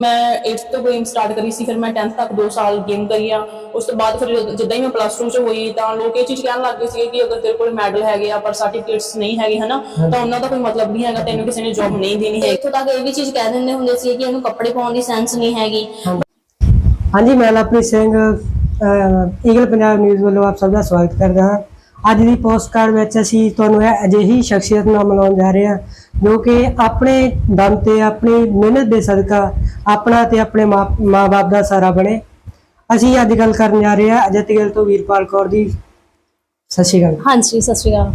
ਮੈਂ 8th ਤੋਂ game start ਕਰੀ ਸੀ ਫਿਰ ਮੈਂ 10th ਤੱਕ 2 ਸਾਲ ਗੇਮ ਕਰੀ ਆ ਉਸ ਤੋਂ ਬਾਅਦ ਫਿਰ ਜਦ- ਹੀ ਮੈਂ ਪਲੱਸ 2 ਚ ਹੋਈ ਤਾਂ ਲੋਕ ਇਹ ਚੀਜ਼ ਕਹਿਣ ਲੱਗ ਗਏ ਸੀ ਕਿ ਅਗਰ ਤੇਰੇ ਕੋਲ ਮੈਡਲ ਹੈਗੇ ਆ ਪਰ ਸਰਟੀਫਿਕੇਟਸ ਨਹੀਂ ਹੈਗੇ ਹਨਾ ਤਾਂ ਉਹਨਾਂ ਦਾ ਕੋਈ ਮਤਲਬ ਨਹੀਂ ਹੈਗਾ ਤੈਨੂੰ ਕਿਸੇ ਨੇ ਜੌਬ ਨਹੀਂ ਦੇਣੀ ਹੈ ਇੱਥੋਂ ਤੱਕ ਇਹ ਵੀ ਚੀਜ਼ ਕਹਿ ਦਿੰਦੇ ਹੁੰਦੇ ਸੀ ਕਿ ਇਹਨੂੰ ਕੱਪੜੇ ਪਾਉਣ ਦੀ ਸੈਂਸ ਨਹੀਂ ਹੈਗੀ। ਹਾਂਜੀ ਮੈਂ ਲਵਪ੍ਰੀਤ ਸਿੰਘ ਈਗਲ ਪੰਜਾਬ ਨਿਊਜ਼ ਵੱਲੋਂ ਆਪ ਸਭ ਦਾ ਸਵਾਗਤ ਕਰਦਾ ਹਾਂ। ਅੱਜ ਦੀ ਪੋਸਟਕਾਰਡ ਵਿੱਚ ਅਸੀਂ ਤੁਹਾਨੂੰ ਇਹ ਅਜਿਹੀ ਸ਼ਖਸੀਅਤ ਨਾਲ ਮਿਲਾਉਣ ਜਾ ਰਹੇ ਹਾਂ ਜੋ ਕਿ ਆਪਣੇ ਦਮ ਤੇ ਆਪਣੀ ਮਿਹਨਤ ਦੇ ਸਦਕਾ ਆਪਣਾ ਤੇ ਆਪਣੇ ਮਾਪੇ ਦਾ ਸਹਾਰਾ ਬਣੇ। ਅਸੀਂ ਅੱਜ ਗੱਲ ਕਰਨ ਜਾ ਰਹੇ ਹਾਂ ਅਜਿਤ ਗਿੱਲ ਤੋਂ ਵੀਰਪਾਲ ਕੌਰ ਦੀ। ਸਤਿ ਸ਼੍ਰੀ ਅਕਾਲ। ਹਾਂਜੀ ਸਤਿ ਸ਼੍ਰੀ ਅਕਾਲ।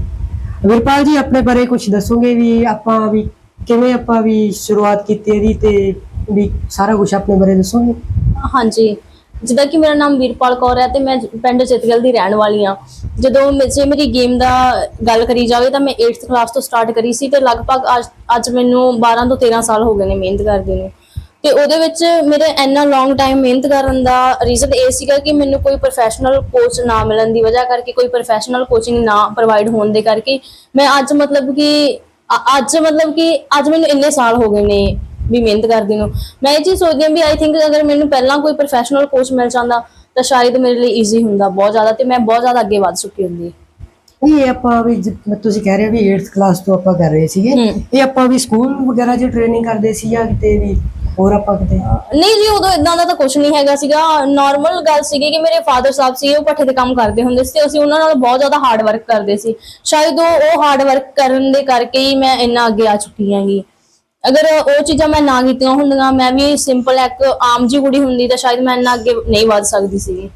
ਵੀਰਪਾਲ ਜੀ ਆਪਣੇ ਬਾਰੇ ਕੁਝ ਦੱਸੋਗੇ ਵੀ ਆਪਾਂ ਵੀ ਕਿਵੇਂ ਆਪਾਂ ਵੀ ਸ਼ੁਰੂਆਤ ਕੀਤੀ ਇਹਦੀ ਤੇ ਵੀ ਸਾਰਾ ਕੁਝ ਆਪਣੇ ਬਾਰੇ ਦੱਸੋਗੇ? ਹਾਂਜੀ। ਜਿੱਦਾਂ ਕਿ ਮੇਰਾ ਨਾਮ ਵੀਰਪਾਲ ਕੌਰ ਹੈ ਤੇ ਮੈਂ ਪਿੰਡ ਚਿਤਗਲ ਦੀ ਰਹਿਣ ਵਾਲੀ ਹਾਂ। ਜਦੋਂ ਮੇ- ਮੇਰੀ ਗੇਮ ਦਾ ਗੱਲ ਕਰੀ ਜਾਵੇ ਤਾਂ ਮੈਂ 8th ਕਲਾਸ ਤੋਂ ਸਟਾਰਟ ਕਰੀ ਸੀ ਤੇ ਲਗਭਗ ਅੱਜ ਅੱਜ ਮੈਨੂੰ 12 ਤੋਂ 13 ਸਾਲ ਹੋ ਗਏ ਨੇ ਮਿਹਨਤ ਕਰਦੇ ਨੂੰ। ਤੇ ਉਹਦੇ ਵਿੱਚ ਮੇਰੇ ਇੰਨਾ ਲੌਂਗ ਟਾਈਮ ਮਿਹਨਤ ਕਰਨ ਦਾ ਰੀਜ਼ਨ ਇਹ ਸੀਗਾ ਕਿ ਮੈਨੂੰ ਕੋਈ ਪ੍ਰੋਫੈਸ਼ਨਲ ਕੋਚ ਨਾ ਮਿਲਣ ਦੀ ਵਜ੍ਹਾ ਕਰਕੇ, ਕੋਈ ਪ੍ਰੋਫੈਸ਼ਨਲ ਕੋਚਿੰਗ ਨਾ ਪ੍ਰੋਵਾਈਡ ਹੋਣ ਦੇ ਕਰਕੇ ਮੈਂ ਅੱਜ ਮਤਲਬ ਕਿ ਅੱਜ ਮਤਲਬ ਕਿ ਅੱਜ ਮੈਨੂੰ ਇੰਨੇ ਸਾਲ ਹੋ ਗਏ ਨੇ। ਵੀ ਮਿਹਨਤ ਕਰਦੀ ਨੂੰ। ਮੈਂ ਇਹ ਚੀਜ਼ ਸੋਚਦੀ ਹਾਂ ਵੀ ਆਈ ਥਿੰਕ ਅਗਰ ਮੈਨੂੰ ਪਹਿਲਾਂ ਕੋਈ ਪ੍ਰੋਫੈਸ਼ਨਲ ਕੋਚ ਮਿਲ ਜਾਂਦਾ ਤਾਂ ਸ਼ਾਇਦ ਮੇਰੇ ਲਈ ਈਜ਼ੀ ਹੁੰਦਾ ਬਹੁਤ ਜ਼ਿਆਦਾ ਤੇ ਮੈਂ ਬਹੁਤ ਜ਼ਿਆਦਾ ਅੱਗੇ ਵੱਧ ਚੁੱਕੀ ਹੁੰਦੀ ਇਹ ਆਪਾਂ ਵੀ ਜਿ- ਤੁਸੀਂ ਕਹਿ ਰਹੇ ਹੋ ਵੀ 8th ਕਲਾਸ ਤੋਂ ਆਪਾਂ ਕਰ ਰਹੇ ਸੀਗੇ। ਇਹ ਆਪਾਂ ਵੀ ਸਕੂਲ ਵਗੈਰਾ 'ਚ ਟ੍ਰੇਨਿੰਗ ਕਰਦੇ ਸੀ ਜਾਂ ਕਿਤੇ ਵੀ ਹੋਰ ਆਪਾਂ ਕਿਤੇ? ਨਹੀਂ ਜੀ ਉਦੋਂ ਇਦਾਂ ਦਾ ਤਾਂ ਕੁਝ ਨਹੀਂ ਹੈਗਾ ਸੀਗਾ। ਨਾਰਮਲ ਗੱਲ ਸੀਗੀ ਕਿ ਮੇਰੇ ਫਾਦਰ ਸਾਹਿਬ ਸੀ ਉਹ ਪੱਠੇ ਤੇ ਕੰਮ ਕਰਦੇ ਹੁੰਦੇ ਸੀ ਤੇ ਅਸੀਂ ਉਹਨਾਂ ਨਾਲ ਬਹੁਤ ਜ਼ਿਆਦਾ ਹਾਰਡ ਵਰਕ ਕਰਦੇ ਸੀ। ਸ਼ਾਇਦ ਉਹ ਉਹ ਹਾਰਡ ਵਰਕ ਕਰਨ ਦੇ ਕਰਕੇ ਹੀ ਮੈਂ ਇੰਨਾ ਅੱਗੇ ਆ ਚੁੱਕੀ ਹਾਂਗੀ। ਅਗਰ ਉਹ ਚੀਜ਼ਾਂ ਮੈਂ ਨਾ ਕੀਤੀਆਂ ਹੁੰਦੀਆਂ ਮੈਂ ਵੀ ਸਿੰਪਲ ਇੱਕ ਆਮ ਜੀ ਕੁੜੀ ਹੁੰਦੀ ਤਾਂ ਸ਼ਾਇਦ ਮੈਂ ਇੰਨਾ ਅੱਗੇ ਨਹੀਂ ਵੱਧ ਸਕਦੀ ਸੀਗੀ।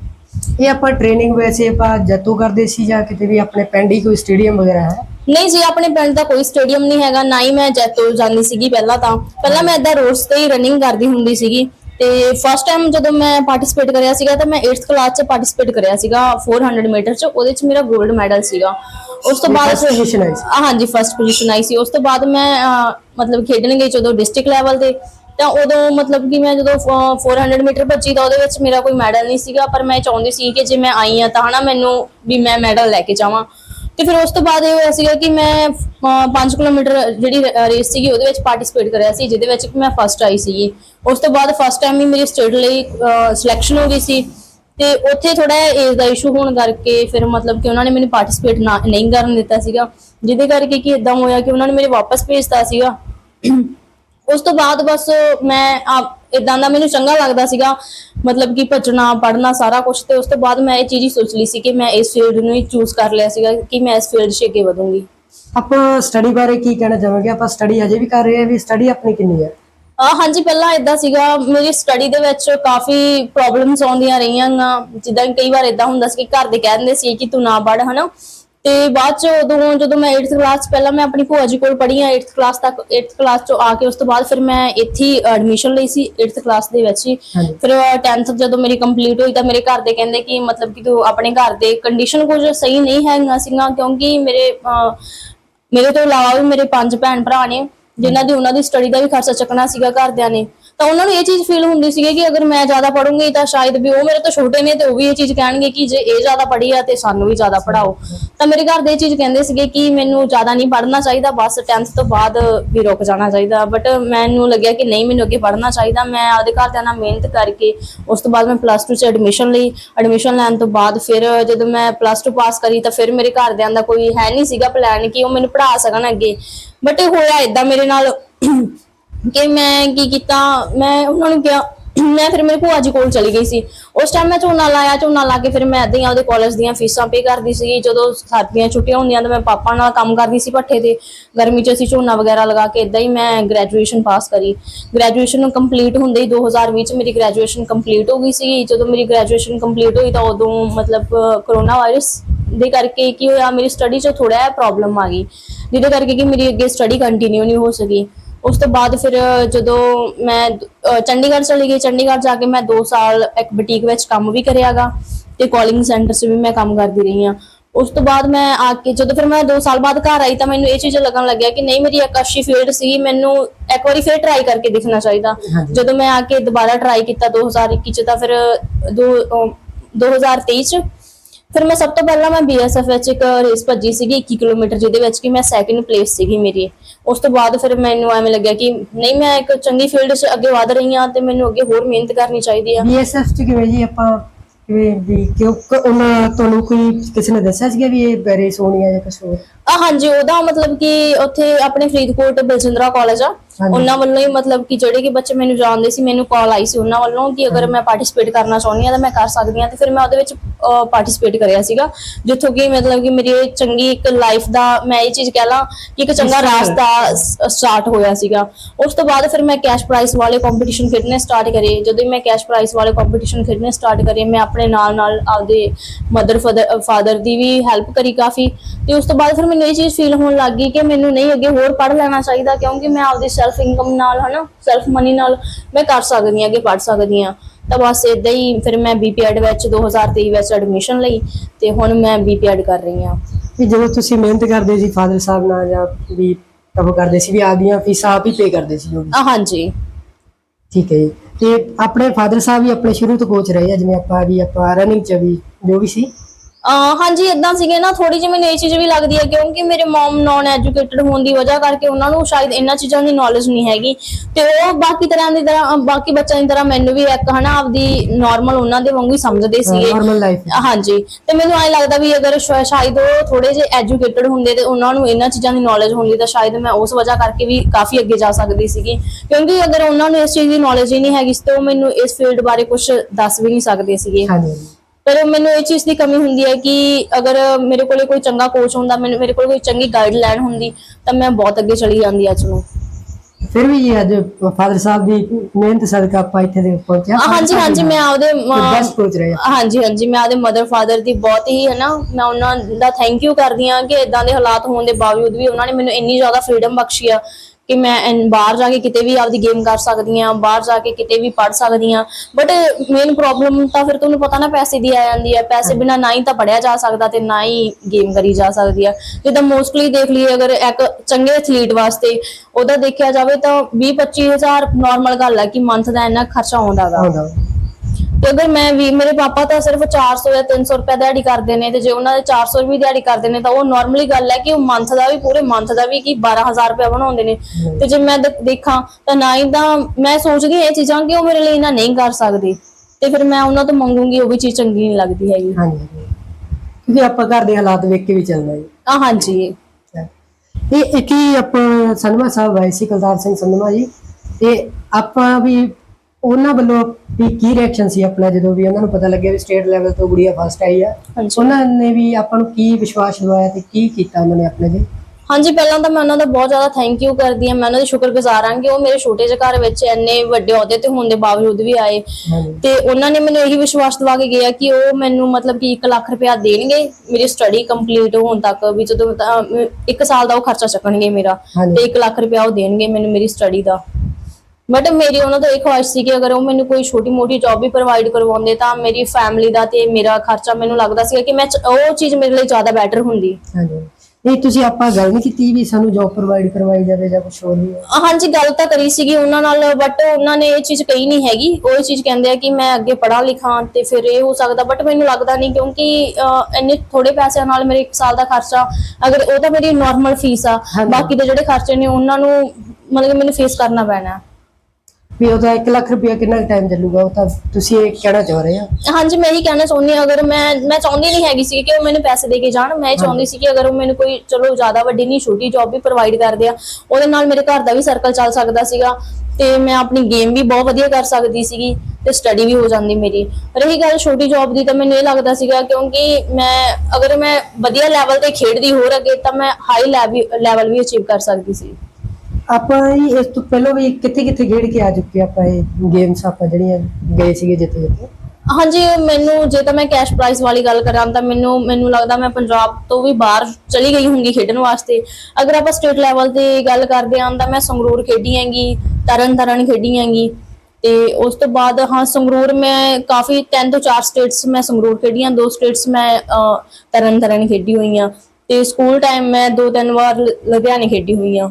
ਇਹ ਆਪਾਂ ਟ੍ਰੇਨਿੰਗ ਵੈਸੇ ਆਪਾਂ ਜੱਤੋਂ ਕਰਦੇ ਸੀ ਜਾਂ ਕਿਤੇ ਵੀ ਆਪਣੇ ਪਿੰਡ ਹੀ ਕੋਈ ਸਟੇਡੀਅਮ ਵਗੈਰਾ ਹੈ? ਨਹੀਂ ਜੀ ਆਪਣੇ ਪਿੰਡ ਦਾ ਕੋਈ ਸਟੇਡੀਅਮ ਨਹੀਂ ਹੈਗਾ ਨਾ ਹੀ ਮੈਂ ਜੈਤੋ ਜਾਂਦੀ ਸੀਗੀ ਪਹਿਲਾਂ ਤਾਂ। ਪਹਿਲਾਂ ਮੈਂ ਇਦਾਂ ਰੋਡਸ ਤੇ ਹੀ ਰਨਿੰਗ ਕਰਦੀ ਹੁੰਦੀ ਸੀਗੀ। ਤੇ ਫਸਟ ਟਾਈਮ ਜਦੋਂ ਮੈਂ ਪਾਰਟਿਸਿਪੇਟ ਕਰਿਆ ਸੀਗਾ ਤਾਂ ਮੈਂ 8th ਕਲਾਸ 'ਚ ਪਾਰਟਿਸਿਪੇਟ ਕਰਿਆ ਸੀਗਾ 400 ਮੀਟਰ 'ਚ ਉਹਦੇ 'ਚ ਮੇਰਾ 골ਡ ਮੈਡਲ ਸੀਗਾ। ਉਸ ਤੋਂ ਬਾਅਦ position ਆਈ ਸੀ। ਹਾਂਜੀ ਫਸਟ ਪੋਜੀਸ਼ਨ ਆਈ ਸੀ। ਉਸ ਤੋਂ ਬਾਅਦ ਮੈਂ ਮਤਲਬ ਖੇਡਣ ਗਈ ਜਦੋਂ ਡਿਸਟ੍ਰਿਕਟ ਲੈਵਲ ਤੇ ਤਾਂ ਉਦੋਂ ਮਤਲਬ ਕਿ ਮੈਂ ਜਦੋਂ ਅਹ, 400 ਮੀਟਰ ਭੱਜੀ ਤਾਂ ਉਹਦੇ ਵਿੱਚ ਮੇਰਾ ਕੋਈ ਮੈਡਲ ਨਹੀਂ ਸੀਗਾ ਪਰ ਮੈਂ ਚਾਹੁੰਦੀ ਸੀ ਕਿ ਜੇ ਮੈਂ ਆਈ ਆ ਤਾਂ ਹਨਾ ਮੈਨੂੰ ਵੀ ਮੈਂ ਮੈਡਲ ਲੈ ਕੇ ਜਾਵਾਂ। ਤੇ ਫਿਰ ਉਸ ਤੋਂ ਬਾਅਦ ਇਹ ਹੋਇਆ ਸੀਗਾ ਕਿ ਮੈਂ 5 ਕਿਲੋਮੀਟਰ ਜਿਹੜੀ ਰੇਸ ਸੀਗੀ ਉਹਦੇ ਵਿੱਚ ਪਾਰਟਿਸਿਪੇਟ ਕਰਿਆ ਸੀ, ਜਿਹਦੇ ਵਿੱਚ ਕਿ ਮੈਂ ਫਸਟ ਆਈ ਸੀਗੀ। ਉਸ ਤੋਂ ਬਾਅਦ ਫਸਟ ਟਾਈਮ ਹੀ ਮੇਰੀ ਸਟੇਟ ਲਈ ਸਿਲੈਕਸ਼ਨ ਹੋ ਗਈ ਸੀ। ਤੇ ਉੱਥੇ ਥੋੜਾ ਏਜ ਦਾ ਇਸ਼ੂ ਹੋਣ ਕਰਕੇ ਫਿਰ ਮਤਲਬ ਕਿ ਉਹਨਾਂ ਨੇ ਮੈਨੂੰ ਪਾਰਟਿਸਿਪੇਟ ਨਹੀਂ ਕਰਨ ਦਿੱਤਾ ਸੀਗਾ। ਜਿਹਦੇ ਕਰਕੇ ਕਿ ਇਦਾਂ ਹੋਇਆ ਕਿ ਉਹਨਾਂ ਨੇ ਮੇਰੇ ਵਾਪਸ ਭੇਜਤਾ ਸੀਗਾ। ਉਸ ਤੋਂ ਬਾਅਦ ਬਸ ਮੈਂ ਇਦਾਂ ਦਾ ਮੈਨੂੰ ਚੰਗਾ ਲੱਗਦਾ ਸੀਗਾ ਮਤਲਬ ਕਿ ਭੱਜਣਾ ਪੜ੍ਹਨਾ ਸਾਰਾ ਕੁਝ ਤੇ ਉਸ ਤੋਂ ਬਾਅਦ ਮੈਂ ਇਹ ਚੀਜ਼ ਹੀ ਸੋਚ ਲਈ ਸੀ ਕਿ ਮੈਂ ਇਸ ਫੀਲਡ ਨੂੰ ਹੀ ਚੂਜ਼ ਕਰ ਲਿਆ ਸੀਗਾ ਕਿ ਮੈਂ ਇਸ ਫੀਲਡ 'ਚ ਅੱਗੇ ਵਧੂੰਗੀ। ਆਪਾਂ ਸਟੱਡੀ ਬਾਰੇ ਕੀ ਕਹਿਣਾ ਚਾਹਾਂਗੇ? ਆਪਾਂ ਸਟੱਡੀ ਅਜੇ ਵੀ ਕਰ ਰਹੇ ਹਾਂ ਵੀ ਸਟੱਡੀ ਆਪਣੀ ਕਿੰਨੀ ਹੈ? ਆ ਹਾਂਜੀ ਪਹਿਲਾਂ ਇਦਾਂ ਸੀਗਾ ਮੇਰੀ ਸਟੱਡੀ ਦੇ ਵਿੱਚ ਕਾਫੀ ਪ੍ਰੋਬਲਮਸ ਆਉਂਦੀਆਂ ਰਹੀਆਂ ਜਿੱਦਾਂ ਕਈ ਵਾਰ ਇਦਾਂ ਹੁੰਦਾ ਸੀ ਕਿ ਘਰ ਦੇ ਕਹਿ ਦਿੰਦੇ ਸੀ ਕਿ ਤੂੰ ਨਾ ਪੜ ਹਨਾ? ਤੇ ਬਾਅਦ ਚ ਉਦੋਂ ਜਦੋਂ ਮੈਂ 8th ਕਲਾਸ ਪਹਿਲਾਂ ਮੈਂ ਆਪਣੀ ਭੂਆ ਜੀ ਕੋਲ ਪੜ੍ਹੀ ਆ 8th ਕਲਾਸ ਤੱਕ 8th ਕਲਾਸ ਚੋਂ ਆ ਕੇ ਉਸ ਤੋਂ ਬਾਅਦ ਫਿਰ ਮੈਂ ਇੱਥੇ ਐਡਮਿਸ਼ਨ ਲਈ ਸੀ 8th ਕਲਾਸ ਦੇ ਵਿੱਚ ਹੀ। ਫਿਰ 10th ਜਦੋਂ ਮੇਰੀ ਕੰਪਲੀਟ ਹੋਈ ਤਾਂ ਮੇਰੇ ਘਰ ਦੇ ਕਹਿੰਦੇ ਕਿ ਮਤਲਬ ਕਿ ਤੂੰ ਆਪਣੇ ਘਰ ਦੇ ਕੰਡੀਸ਼ਨ ਕੁਝ ਸਹੀ ਨਹੀਂ ਹੈਗਾ ਸੀਗਾ ਕਿਉਂਕਿ ਮੇਰੇ ਮੇਰੇ ਤੋਂ ਇਲਾਵਾ ਵੀ ਮੇਰੇ ਪੰਜ ਭੈਣ ਭਰਾ ਨੇ ਜਿਨ੍ਹਾਂ ਦੀ ਉਹਨਾਂ ਦੀ ਸਟੱਡੀ ਦਾ ਵੀ ਖਰਚਾ ਚੱਕਣਾ ਸੀਗਾ ਘਰਦਿਆਂ ਨੇ ਤਾਂ ਉਹਨਾਂ ਨੂੰ ਇਹ ਚੀਜ਼ ਫੀਲ ਹੁੰਦੀ ਸੀਗੀ ਕਿ ਅਗਰ ਮੈਂ ਜ਼ਿਆਦਾ ਪੜੂੰਗੀ ਤਾਂ ਸ਼ਾਇਦ ਵੀ ਉਹ ਮੇਰੇ ਤੋਂ ਛੋਟੇ ਨੇ ਤੇ ਉਹ ਵੀ ਇਹ ਚੀਜ਼ ਕਹਿਣਗੇ ਕਿ ਜੇ ਇਹ ਜ਼ਿਆਦਾ ਪੜ੍ਹੀ ਆ ਤੇ ਸਾਨੂੰ ਵੀ ਜ਼ਿਆਦਾ ਪੜਾਓ ਤਾਂ ਮੇਰੇ ਘਰ ਦੇ ਇਹ ਚੀਜ਼ ਕਹਿੰਦੇ ਸੀਗੇ ਕਿ ਮੈਨੂੰ ਜ਼ਿਆਦਾ ਨਹੀਂ ਪੜ੍ਹਨਾ ਚਾਹੀਦਾ, ਬਸ 10th ਤੋਂ ਬਾਅਦ ਵੀ ਰੁਕ ਜਾਣਾ ਚਾਹੀਦਾ। ਬਟ ਮੈਨੂੰ ਲੱਗਿਆ ਕਿ ਨਹੀਂ, ਮੈਨੂੰ ਅੱਗੇ ਪੜ੍ਹਨਾ ਚਾਹੀਦਾ। ਮੈਂ ਆਪਦੇ ਘਰਦਿਆਂ ਨਾਲ ਮਿਹਨਤ ਕਰਕੇ ਉਸ ਤੋਂ ਬਾਅਦ ਮੈਂ ਪਲੱਸ 2 ਚ ਐਡਮਿਸ਼ਨ ਲਈ। ਐਡਮਿਸ਼ਨ ਲੈਣ ਤੋਂ ਬਾਅਦ ਫਿਰ ਜਦੋਂ ਮੈਂ ਪਲੱਸ 2 ਪਾਸ ਕਰੀ ਤਾਂ ਫਿਰ ਮੇਰੇ ਘਰਦਿਆਂ ਦਾ ਕੋਈ ਹੈ ਨਹੀਂ ਸੀਗਾ ਪਲਾਨ ਕਿ ਉਹ ਮੈਨੂੰ ਪੜ੍ਹਾ ਸਕਣ ਅੱਗੇ। ਬਟ ਹੋਇਆ ਇਦਾਂ ਮੇਰੇ ਨਾਲ ਕਿ ਮੈਂ ਕੀ ਕੀਤਾ, ਮੈਂ ਉਹਨਾਂ ਨੂੰ ਕਿਹਾ, ਮੈਂ ਫਿਰ ਮੇਰੇ ਭੂਆ ਜੀ ਕੋਲ ਚਲੀ ਗਈ ਸੀ। ਉਸ ਟਾਈਮ ਮੈਂ ਝੋਨਾ ਲਾਇਆ, ਝੋਨਾ ਲਾ ਕੇ ਫਿਰ ਮੈਂ ਏਦਾਂ ਹੀ ਉਹਦੇ ਕਾਲਜ ਦੀਆਂ ਫੀਸਾਂ ਪੇ ਕਰਦੀ ਸੀ। ਜਦੋਂ ਸਰਦੀਆਂ ਛੁੱਟੀਆਂ ਹੁੰਦੀਆਂ ਤਾਂ ਮੈਂ ਪਾਪਾ ਨਾਲ ਕੰਮ ਕਰਦੀ ਸੀ ਭੱਠੇ ਤੇ। ਗਰਮੀ 'ਚ ਅਸੀਂ ਝੋਨਾ ਵਗੈਰਾ ਲਗਾ ਕੇ ਏਦਾਂ ਹੀ ਮੈਂ ਗ੍ਰੈਜੂਏਸ਼ਨ ਪਾਸ ਕਰੀ। ਗ੍ਰੈਜੂਏਸ਼ਨ ਨੂੰ ਕੰਪਲੀਟ ਹੁੰਦੇ ਹੀ 2020 ਚ ਮੇਰੀ ਗ੍ਰੈਜੂਏਸ਼ਨ ਕੰਪਲੀਟ ਹੋ ਗਈ ਸੀ। ਜਦੋਂ ਮੇਰੀ ਗ੍ਰੈਜੂਏਸ਼ਨ ਕੰਪਲੀਟ ਹੋਈ ਤਾਂ ਉਦੋਂ ਮਤਲਬ ਕਰੋਨਾ ਵਾਇਰਸ ਦੇ ਕਰਕੇ ਕੀ ਹੋਇਆ, ਮੇਰੀ ਸਟੱਡੀ 'ਚ ਥੋੜਾ ਜਿਹਾ ਪ੍ਰੋਬਲਮ ਆ ਗਈ। ਜਿਹਦੇ ਕਰਕੇ ਕਿ ਮੇਰੀ ਅੱਗੇ ਸਟੱਡੀ ਕੰਟੀਨਿਊ ਨਹੀਂ ਹੋ ਸਕੀ। ਉਸ ਤੋਂ ਬਾਅਦ ਫਿਰ ਜਦੋਂ ਮੈਂ ਅਹ, ਚੰਡੀਗੜ੍ਹ ਚਲੀ ਗਈ ਚੰਡੀਗੜ੍ਹ ਜਾ ਕੇ ਮੈਂ 2 ਸਾਲ ਇੱਕ ਬੁਟੀਕ ਵਿੱਚ ਕੰਮ ਵੀ ਕਰਿਆਗਾ ਤੇ ਕਾਲਿੰਗ ਸੈਂਟਰ 'ਚ ਵੀ ਮੈਂ ਕੰਮ ਕਰਦੀ ਰਹੀ ਹਾਂ। ਉਸ ਤੋਂ ਬਾਅਦ ਮੈਂ ਆ ਕੇ ਜਦੋਂ ਫਿਰ ਮੈਂ 2 ਸਾਲ ਬਾਅਦ ਘਰ ਆਈ ਤਾਂ ਮੈਨੂੰ ਇਹ ਚੀਜ਼ ਲੱਗਣ ਲੱਗਿਆ ਕਿ ਨਹੀਂ ਮੇਰੀ ਇੱਕ ਅੱਛੀ ਫੀਲਡ ਸੀ ਮੈਨੂੰ ਇੱਕ ਵਾਰੀ ਫਿਰ ਟਰਾਈ ਕਰਕੇ ਦੇਖਣਾ ਚਾਹੀਦਾ। ਹਾਂਜੀ। ਜਦੋਂ ਮੈਂ ਆ ਕੇ ਦੁਬਾਰਾ ਟਰਾਈ ਕੀਤਾ 2021 ਚ ਤਾਂ ਫਿਰ ਦੋ ਅਹ 2023 ਚ ਫਿਰ ਮੈਂ ਸਭ ਤੋਂ ਪਹਿਲਾਂ ਮੈਂ ਬੀਐਸਐਫ ਵਿੱਚ ਇੱਕ ਰੇਸ ਭੱਜੀ ਸੀਗੀ 21 ਕਿਲੋਮੀਟਰ ਜਿਹਦੇ ਵਿੱਚ ਕਿ ਮੈਂ ਸੈਕਿੰਡ ਪਲੇਸ ਸੀਗੀ ਮੇਰੀ। ਉਸ ਤੋਂ ਬਾਅਦ ਫਿਰ ਮੈਨੂੰ ਐਵੇਂ ਲੱਗਿਆ ਕਿ ਨਹੀਂ ਮੈਂ ਇੱਕ ਚੰਗੀ ਫੀਲਡ 'ਚ ਅੱਗੇ ਵਧ ਰਹੀ ਹਾਂ ਤੇ ਮੈਨੂੰ ਅੱਗੇ ਹੋਰ ਮਿਹਨਤ ਕਰਨੀ ਚਾਹੀਦੀ ਆ ਬੀਐਸਐਫ ਚ ਕਿਵੇਂ ਜੀ ਆਪਾਂ ਕਿਵੇਂ ਵੀ ਕਿਉਂ ਕ- ਉਹਨਾਂ ਤੁਹਾਨੂੰ ਕੋਈ ਕਿਸੇ ਨੇ ਦੱਸਿਆ ਸੀਗਾ ਵੀ ਇਹ ਹੋਣੀ ਹੈ ਜਾਂ ਹੋਰ ਆ ਹਾਂਜੀ ਉਹਦਾ ਮਤਲਬ ਕਿ ਉੱਥੇ ਆਪਣੇ ਫਰੀਦਕੋਟ ਬਲਜਿੰਦਰਾ ਕਾਲਜ ਆ। ਉਹਨਾਂ ਵੱਲੋਂ ਹੀ ਮਤਲਬ ਕਿ ਜਿਹੜੇ ਕਿ ਬੱਚੇ ਮੈਨੂੰ ਜਾਣਦੇ ਸੀ ਮੈਨੂੰ ਕਾਲ ਆਈ ਸੀ ਉਹਨਾਂ ਵੱਲੋਂ ਕਿ ਅਗਰ ਮੈਂ ਪਾਰਟਿਸਿਪੇਟ ਕਰਨਾ ਚਾਹੁੰਦੀ ਹਾਂ ਤਾਂ ਮੈਂ ਕਰ ਸਕਦੀ ਹਾਂ ਤੇ ਫਿਰ ਮੈਂ ਉਹਦੇ ਵਿੱਚ ਪਾਰਟਿਸਿਪੇਟ ਕਰਿਆ ਸੀਗਾ ਜਿੱਥੋਂ ਕਿ ਮਤਲਬ ਕਿ ਮੇਰੀ ਚੰਗੀ ਇੱਕ ਲਾਈਫ ਦਾ ਮੈਂ ਇਹ ਚੀਜ਼ ਕਹਿ ਲਾਂ ਕਿ ਇੱਕ ਚੰਗਾ ਰਾਸਤਾ ਸਟਾਰਟ ਹੋਇਆ ਸੀਗਾ। ਉਸ ਤੋਂ ਬਾਅਦ ਫਿਰ ਮੈਂ ਕੈਸ਼ ਪ੍ਰਾਈਜ਼ ਵਾਲੇ ਕੰਪੀਟੀਸ਼ਨ ਖੇਡਣੇ ਸਟਾਰਟ ਕਰੇ। ਜਦੋਂ ਮੈਂ ਕੈਸ਼ ਪ੍ਰਾਈਜ਼ ਵਾਲੇ ਕੰਪੀਟੀਸ਼ਨ ਖੇਡਣੇ ਸਟਾਰਟ ਕਰੇ ਮੈਂ ਆਪਣੇ ਨਾਲ ਨਾਲ ਆਪਦੇ ਮਦਰ ਫਾਦਰ ਦੀ ਵੀ ਹੈਲਪ ਕਰੀ ਕਾਫੀ। ਤੇ ਉਸ ਤੋਂ ਬਾਅਦ ਫਿਰ ਮੈਨੂੰ ਇਹ ਚੀਜ਼ ਫੀਲ ਹੋਣ ਲੱਗ ਗਈ ਕਿ ਮੈਨੂੰ ਨਹੀਂ ਅੱਗੇ ਹੋਰ ਪੜ੍ਹ ਲੈਣਾ ਚਾਹੀਦਾ ਕਿਉਂਕਿ ਮੈਂ ਆਪਦੀ ਸੈਲਫ ਇਨਕਮ ਨਾਲ ਹਨਾ? ਸੈਲਫ ਮਨੀ ਨਾਲ ਮੈਂ ਕਰ ਸਕਦੀ ਹਾਂ ਅੱਗੇ ਪੜ੍ਹ ਸਕਦੀ ਹਾਂ। ਤਾਂ ਬਸ ਇਦਾਂ ਹੀ ਫਿਰ ਮੈਂ ਬੀਪੀਐਡ ਵਿੱਚ 2023 ਵਿੱਚ ਐਡਮਿਸ਼ਨ ਲਈ ਤੇ ਹੁਣ ਮੈਂ ਬੀਪੀਐਡ ਕਰ ਰਹੀ ਹਾਂ। ਵੀ ਜਦੋਂ ਤੁਸੀਂ ਮਿਹਨਤ ਕਰਦੇ ਸੀ ਫਾਦਰ ਸਾਹਿਬ ਨਾਲ ਜਾਂ ਵੀ ਉਹ ਕਰਦੇ ਸੀ ਵੀ ਆਪਦੀਆਂ ਫੀਸਾਂ ਆਪ ਹੀ ਪੇ ਕਰਦੇ ਸੀ ਆ ਹਾਂਜੀ। ਠੀਕ ਹੈ ਜੀ। ਤੇ ਆਪਣੇ ਫਾਦਰ ਸਾਹਿਬ ਵੀ ਆਪਣੇ ਸ਼ੁਰੂ ਤੋਂ ਕੋਚ ਰਹੇ ਆ ਜਿਵੇਂ ਆਪਾਂ ਵੀ ਆਪਾਂ ਰਨਿੰਗ ਚ ਵੀ ਜੋ ਵੀ ਸੀ? ਹਾਂਜੀ ਇਦਾਂ ਸੀਗੇ ਨਾ ਥੋੜੀ ਜਿਹੀ ਮੈਨੂੰ ਇਹ ਚੀਜ਼ ਵੀ ਲੱਗਦੀ ਹੈ ਕਿਉਂਕਿ ਮੇਰੇ ਮਮ ਨਾਨ ਐਜੂਕੇਟਡ ਹੋਣ ਦੀ ਵਜ੍ਹਾ ਕਰਕੇ ਉਹਨਾਂ ਨੂੰ ਸ਼ਾਇਦ ਇਹਨਾਂ ਚੀਜ਼ਾਂ ਦੀ ਨੌਲੇਜ ਨਹੀਂ ਹੈਗੀ। ਤੇ ਉਹ ਬਾਕੀ ਤਰ੍ਹਾਂ ਦੀ ਤਰ੍ਹਾਂ ਬਾਕੀ ਬੱਚਿਆਂ ਦੀ ਤਰ੍ਹਾਂ ਮੈਨੂੰ ਵੀ ਇੱਕ ਹਨਾ ਆਪਦੀ ਨਾਰਮਲ ਉਹਨਾਂ ਦੇ ਵਾਂਗੂ ਹੀ ਸਮਝਦੇ ਸੀਗੇ। ਨਾਰਮਲ ਲਾਈਫ ਹਾਂਜੀ ਤੇ ਮੈਨੂੰ ਐ ਲੱਗਦਾ ਵੀ ਅਗਰ ਸ਼ਾਇਦ ਉਹ ਥੋੜੇ ਜਿਹੇ ਐਜੂਕੇਟਡ ਹੁੰਦੇ ਤੇ ਉਹਨਾਂ ਨੂੰ ਇਹਨਾਂ ਚੀਜ਼ਾਂ ਦੀ ਨੌਲੇਜ ਹੁੰਦੀ ਤਾਂ ਸ਼ਾਇਦ ਮੈਂ ਉਸ ਵਜ੍ਹਾ ਕਰਕੇ ਵੀ ਕਾਫੀ ਅੱਗੇ ਜਾ ਸਕਦੀ ਸੀਗੀ। ਕਿਉਂਕਿ ਅਗਰ ਉਹਨਾਂ ਨੂੰ ਇਸ ਚੀਜ਼ ਦੀ ਨੌਲੇਜ ਹੀ ਨਹੀਂ ਹੈਗੀ ਤੇ ਉਹ ਮੈਨੂੰ ਇਸ ਫੀਲਡ ਬਾਰੇ ਕੁਝ ਦੱਸ ਵੀ ਨਹੀਂ ਸਕਦੇ ਸੀਗੇ। ਹਾਂਜੀ। ਪਰ ਮੈਨੂੰ ਇਹ ਚੀਜ਼ ਦੀ ਕਮੀ ਹੁੰਦੀ ਹੈ ਕਿ ਅਗਰ ਮੇਰੇ ਕੋਲੇ ਕੋਈ ਚੰਗਾ ਕੋਚ ਹੁੰਦਾ ਮੈਨੂੰ ਮੇਰੇ ਕੋਲ ਕੋਈ ਚੰਗੀ ਗਾਈਡਲਾਈਨ ਹੁੰਦੀ ਤਾਂ ਮੈਂ ਬਹੁਤ ਅੱਗੇ ਚਲੀ ਜਾਂਦੀ ਅੱਜ ਨੂੰ। ਫਿਰ ਵੀ ਜੀ ਅੱਜ ਫਾਦਰ ਸਾਹਿਬ ਦੀ ਮਿਹਨਤ ਸਦਕਾ ਆਪਾਂ ਇੱਥੇ ਦੇ ਪਹੁੰਚਿਆ। ਹਾਂਜੀ ਹਾਂਜੀ ਮੈਂ ਆਪਦੇ ਬੈਸਟ ਕੋਚ ਰਹੇ। ਆ। ਹਾਂਜੀ ਹਾਂਜੀ ਮੈਂ ਆਪਦੇ ਮਦਰ ਫਾਦਰ ਦੀ ਬਹੁਤ ਹੀ ਹੈ ਨਾ ਮੈਂ ਉਹਨਾਂ ਦਾ ਥੈਂਕ ਯੂ ਕਰਦੀ ਹਾਂ ਕਿ ਇਦਾਂ ਦੇ ਹਾਲਾਤ ਹੋਣ ਦੇ ਬਾਵਜੂਦ ਵੀ ਉਹਨਾਂ ਨੇ ਮੈਨੂੰ ਇੰਨੀ ਜ਼ਿਆਦਾ ਫ੍ਰੀडम ਬਖਸ਼ੀ ਆ। ਕਿ ਮੈਂ ਬਾਹਰ ਜਾ ਕੇ ਕਿਤੇ ਵੀ ਆਪਦੀ ਗੇਮ ਕਰ ਸਕਦੀ ਹਾਂ ਬਾਹਰ ਜਾ ਕੇ ਕਿਤੇ ਵੀ ਪੜ ਸਕਦੀ ਹਾਂ। ਬਟ ਮੇਨ ਪ੍ਰੋਬਲਮ ਤਾਂ ਫਿਰ ਤੁਹਾਨੂੰ ਪਤਾ ਨਾ ਪੈਸੇ ਦੀ ਆ ਜਾਂਦੀ ਹੈ। ਪੈਸੇ ਬਿਨਾ ਨਾ ਹੀ ਤਾਂ ਪੜਿਆ ਜਾ ਸਕਦਾ ਤੇ ਨਾ ਹੀ ਗੇਮ ਕਰੀ ਜਾ ਸਕਦੀ ਹੈ ਜਿੱਦਾਂ ਮੋਸਟਲੀ ਦੇਖ ਲਈਏ ਅਗਰ ਇੱਕ ਚੰਗੇ ਐਥਲੀਟ ਵਾਸਤੇ ਉਹਦਾ ਦੇਖਿਆ ਜਾਵੇ ਤਾਂ 20 25000 ਨਾਰਮਲ ਗੱਲ ਹੈ ਕਿ ਮੰਥ ਦਾ ਇੰਨਾ ਖਰਚਾ ਆਉਂਦਾ ਗਾ। ਆਉਂਦਾ ਤੇ ਅਗਰ ਮੈਂ ਵੀ ਮੇਰੇ ਪਾਪਾ ਤਾਂ ਸਿਰਫ 400 ਜਾਂ 300 ਰੁਪਏ ਦਿਹਾੜੀ ਕਰਦੇ ਨੇ ਤੇ ਜੇ ਉਹਨਾਂ ਦੇ 400 ਵੀ ਦਿਹਾੜੀ ਕਰਦੇ ਨੇ ਤਾਂ ਉਹ ਨਾਰਮਲੀ ਗੱਲ ਹੈ ਕਿ ਉਹ ਮੰਥ ਦਾ ਵੀ ਪੂਰੇ ਮੰਥ ਦਾ ਵੀ ਕੀ 12000 ਰੁਪਏ ਬਣਾਉਂਦੇ ਨੇ। ਤੇ ਜੇ ਮੈਂ ਦ- ਦੇਖਾਂ ਤਾਂ ਨਾ ਹੀ ਤਾਂ ਮੈਂ ਸੋਚਦੀ ਇਹ ਚੀਜ਼ਾਂ ਕਿ ਉਹ ਮੇਰੇ ਲਈ ਇਹਨਾਂ ਨਹੀਂ ਕਰ ਸਕਦੇ। ਤੇ ਫਿਰ ਮੈਂ ਉਹਨਾਂ ਤੋਂ ਮੰਗੂੰਗੀ ਉਹ ਵੀ ਚੀਜ਼ ਚੰਗੀ ਨਹੀਂ ਲੱਗਦੀ ਹੈਗੀ। ਹਾਂਜੀ। ਕਿਉਂਕਿ ਆਪਾਂ ਘਰ ਦੇ ਹਾਲਾਤ ਵੇਖ ਕੇ ਵੀ ਚੱਲਣਾ ਜੀ। ਆ ਹਾਂਜੀ। ਇਹ ਇੱਕ ਹੀ ਆਪਾਂ ਸੰਧਮਾ ਸਾਹਿਬ ਆਏ ਸੀ ਕੁਲਤਾਰ ਸਿੰਘ ਸੰਧਮਾ ਜੀ। ਤੇ ਆਪਾਂ ਵੀ ਉਹਨਾਂ ਵੱਲੋਂ ਵੀ ਕੀ ਰਿਐਕਸ਼ਨ ਸੀ ਆਪਣਾ ਜਦੋਂ ਵੀ ਉਹਨਾਂ ਨੂੰ ਪਤਾ ਲੱਗਿਆ ਵੀ ਸਟੇਟ ਲੈਵਲ ਤੋਂ ਗੁੜੀਆ ਫਸਟ ਆਈ ਆ? ਉਹਨਾਂ ਨੇ ਵੀ ਆਪਾਂ ਨੂੰ ਕੀ ਵਿਸ਼ਵਾਸ ਦਿਵਾਇਆ ਤੇ ਕੀ ਕੀਤਾ ਉਹਨਾਂ ਨੇ ਆਪਣੇ ਲਈ ਹਾਂਜੀ ਪਹਿਲਾਂ ਤਾਂ ਮੈਂ ਉਹਨਾਂ ਦਾ ਬਹੁਤ ਜ਼ਿਆਦਾ ਥੈਂਕ ਯੂ ਕਰਦੀ ਹਾਂ। ਮੈਂ ਉਹਨਾਂ ਦੀ ਸ਼ੁਕਰਗੁਜ਼ਾਰ ਹਾਂ ਕਿ ਉਹ ਮੇਰੇ ਛੋਟੇ ਜਿਹੇ ਘਰ ਵਿੱਚ ਇੰਨੇ ਵੱਡੇ ਅਹੁਦੇ ਤੇ ਹੋਣ ਦੇ ਬਾਵਜੂਦ ਵੀ ਆਏ। ਤੇ ਉਹਨਾਂ ਨੇ ਮੈਨੂੰ ਇਹੀ ਵਿਸ਼ਵਾਸ ਦਿਵਾ ਕੇ ਗਿਆ ਕਿ ਉਹ ਮੈਨੂੰ ਮਤਲਬ ਕਿ 1 ਲੱਖ ਰੁਪਇਆ ਦੇਣਗੇ ਮੇਰੀ ਸਟੱਡੀ ਕੰਪਲੀਟ ਹੋਣ ਤੱਕ ਵੀ ਜਦੋਂ ਤਾਂ, ਅਮ, ਇੱਕ ਸਾਲ ਦਾ ਉਹ ਖਰਚਾ ਚੱਕਣਗੇ ਮੇਰਾ। ਤੇ 1 ਲੱਖ ਰੁਪਇਆ ਉਹ ਦੇਣਗੇ ਮੈਨੂੰ ਮੇਰੀ ਸਟੱਡੀ ਦਾ। ਬਟ ਮੇਰੀ ਉਹਨਾਂ ਤੋਂ ਇਹ ਖੁਆਇਸ਼ ਸੀ ਕਿ ਅਗਰ ਉਹ ਮੈਨੂੰ ਕੋਈ ਛੋਟੀ ਮੋਟੀ ਜੌਬ ਵੀ ਪ੍ਰੋਵਾਈਡ ਕਰਵਾਉਂਦੇ ਤਾਂ ਮੇਰੀ ਫੈਮਿਲੀ ਦਾ ਤੇ ਮੇਰਾ ਖਰਚਾ ਮੈਨੂੰ ਲੱਗਦਾ ਸੀਗਾ ਕਿ ਮੈਂ ਉਹ ਚੀਜ਼ ਮੇਰੇ ਲਈ ਜ਼ਿਆਦਾ ਬੈਟਰ ਹੁੰਦੀ। ਹਾਂਜੀ। ਨਹੀਂ ਤੁਸੀਂ ਆਪਾਂ ਗੱਲ ਨਹੀਂ ਕੀਤੀ ਵੀ ਸਾਨੂੰ ਜੌਬ ਪ੍ਰੋਵਾਈਡ ਕਰਵਾਈ ਜਾਵੇ ਜਾਂ ਕੁਝ ਹੋਰ ਵੀ ਹਾਂਜੀ ਗੱਲ ਤਾਂ ਕਰੀ ਸੀਗੀ ਉਹਨਾਂ ਨਾਲ ਬਟ ਉਹਨਾਂ ਨੇ ਇਹ ਚੀਜ਼ ਕਹੀ ਨਹੀਂ ਹੈਗੀ। ਉਹ ਚੀਜ਼ ਕਹਿੰਦੇ ਆ ਕਿ ਮੈਂ ਅੱਗੇ ਪੜ੍ਹਾ ਲਿਖਾਂ ਤੇ ਫਿਰ ਇਹ ਹੋ ਸਕਦਾ ਬਟ ਮੈਨੂੰ ਲੱਗਦਾ ਨਹੀਂ ਕਿਉਂਕਿ ਇੰਨੇ ਥੋੜੇ ਪੈਸਿਆਂ ਨਾਲ ਮੇਰੇ 1 ਸਾਲ ਦਾ ਖਰਚਾ ਅਗਰ ਉਹ ਤਾਂ ਮੇਰੀ ਨਾਰਮਲ ਫੀਸ ਆ। ਬਾਕੀ ਦੇ ਜਿਹੜੇ ਖਰਚੇ ਨੇ ਉਹਨਾਂ ਨੂੰ ਮਤਲਬ ਮੈਨੂੰ ਫੇਸ ਕਰਨਾ ਪੈਣਾ। ਵੀ ਉਹਦਾ 1 ਲੱਖ ਰੁਪਇਆ ਕਿੰਨਾ ਟਾਈਮ ਚੱਲੂਗਾ, ਉਹ ਤਾਂ ਤੁਸੀਂ ਇਹ ਕਹਿਣਾ ਚਾਹ ਰਹੇ ਆ ਹਾਂਜੀ, ਮੈਂ ਇਹੀ ਕਹਿਣਾ ਚਾਹੁੰਦੀ ਹਾਂ, ਅਗਰ ਮੈਂ ਮੈਂ ਚਾਹੁੰਦੀ ਨਹੀਂ ਹੈਗੀ ਸੀ ਕਿ ਉਹ ਮੈਨੂੰ ਪੈਸੇ ਦੇ ਕੇ ਜਾਣ, ਮੈਂ ਇਹ ਚਾਹੁੰਦੀ ਸੀ ਕਿ ਅਗਰ ਉਹ ਮੈਨੂੰ ਕੋਈ, ਚਲੋ ਜ਼ਿਆਦਾ ਵੱਡੀ ਨਹੀਂ, ਛੋਟੀ ਜੌਬ ਵੀ ਪ੍ਰੋਵਾਈਡ ਕਰਦੇ ਆ, ਉਹਦੇ ਨਾਲ ਮੇਰੇ ਘਰ ਦਾ ਵੀ ਸਰਕਲ ਚੱਲ ਸਕਦਾ ਸੀਗਾ ਤੇ ਮੈਂ ਆਪਣੀ ਗੇਮ ਵੀ ਬਹੁਤ ਵਧੀਆ ਕਰ ਸਕਦੀ ਸੀਗੀ ਤੇ ਸਟੱਡੀ ਵੀ ਹੋ ਜਾਂਦੀ ਮੇਰੀ। ਰਹੀ ਗੱਲ ਛੋਟੀ ਜੌਬ ਦੀ ਤਾਂ ਮੈਨੂੰ ਇਹ ਲੱਗਦਾ ਸੀਗਾ ਕਿਉਂਕਿ ਮੈਂ, ਅਗਰ ਮੈਂ ਵਧੀਆ ਲੈਵਲ ਤੇ ਖੇਡਦੀ ਹੋਰ ਅੱਗੇ ਤਾਂ ਮੈਂ ਹਾਈ ਲੈਵਲ ਵੀ ਅਚੀਵ ਕਰ ਸਕਦੀ ਸੀ। ਆਪਾਂ ਹੀ ਇਸ ਤੋਂ ਪਹਿਲਾਂ ਵੀ ਕਿੱਥੇ ਕਿੱਥੇ ਖੇਡ ਕੇ ਆ ਚੁੱਕੇ ਆਪਾਂ ਇਹ ਗੇਮਸ ਆਪਾਂ ਜਿਹੜੀਆਂ ਗਏ ਸੀਗੇ ਜਿੱਥੇ ਜਿੱਥੇ? ਹਾਂਜੀ, ਮੈਨੂੰ ਜੇ ਤਾਂ ਮੈਂ ਕੈਸ਼ ਪ੍ਰਾਈਜ਼ ਵਾਲੀ ਗੱਲ ਕਰਾਂ ਤਾਂ ਮੈਨੂੰ ਮੈਨੂੰ ਲੱਗਦਾ ਮੈਂ ਪੰਜਾਬ ਤੋਂ ਵੀ ਬਾਹਰ ਚਲੀ ਗਈ ਹੋਊਂਗੀ ਖੇਡਣ ਵਾਸਤੇ। ਅਗਰ ਆਪਾਂ ਸਟੇਟ ਲੈਵਲ ਤੇ ਗੱਲ ਕਰਦੇ ਹਾਂ ਤਾਂ ਮੈਂ ਸੰਗਰੂਰ ਖੇਡੀ ਹੈਗੀ ਤਰਨ ਤਰਨ ਖੇਡੀ ਹੈਗੀ। ਤੇ ਉਸ ਤੋਂ ਬਾਅਦ ਹਾਂ, ਸੰਗਰੂਰ ਮੈਂ ਕਾਫੀ 10 ਤੋਂ 4 ਸਟੇਟਸ ਮੈਂ ਸੰਗਰੂਰ ਖੇਡੀ ਦੋ ਸਟੇਟਸ ਮੈਂ ਤਰਨ ਤਰਨ ਖੇਡੀ ਹੋਈ ਹਾਂ। ਤੇ ਸਕੂਲ ਟਾਈਮ ਮੈਂ ਦੋ ਤਿੰਨ ਵਾਰ ਲੁਧਿਆਣੇ ਖੇਡੀ ਹੋਈ ਹਾਂ।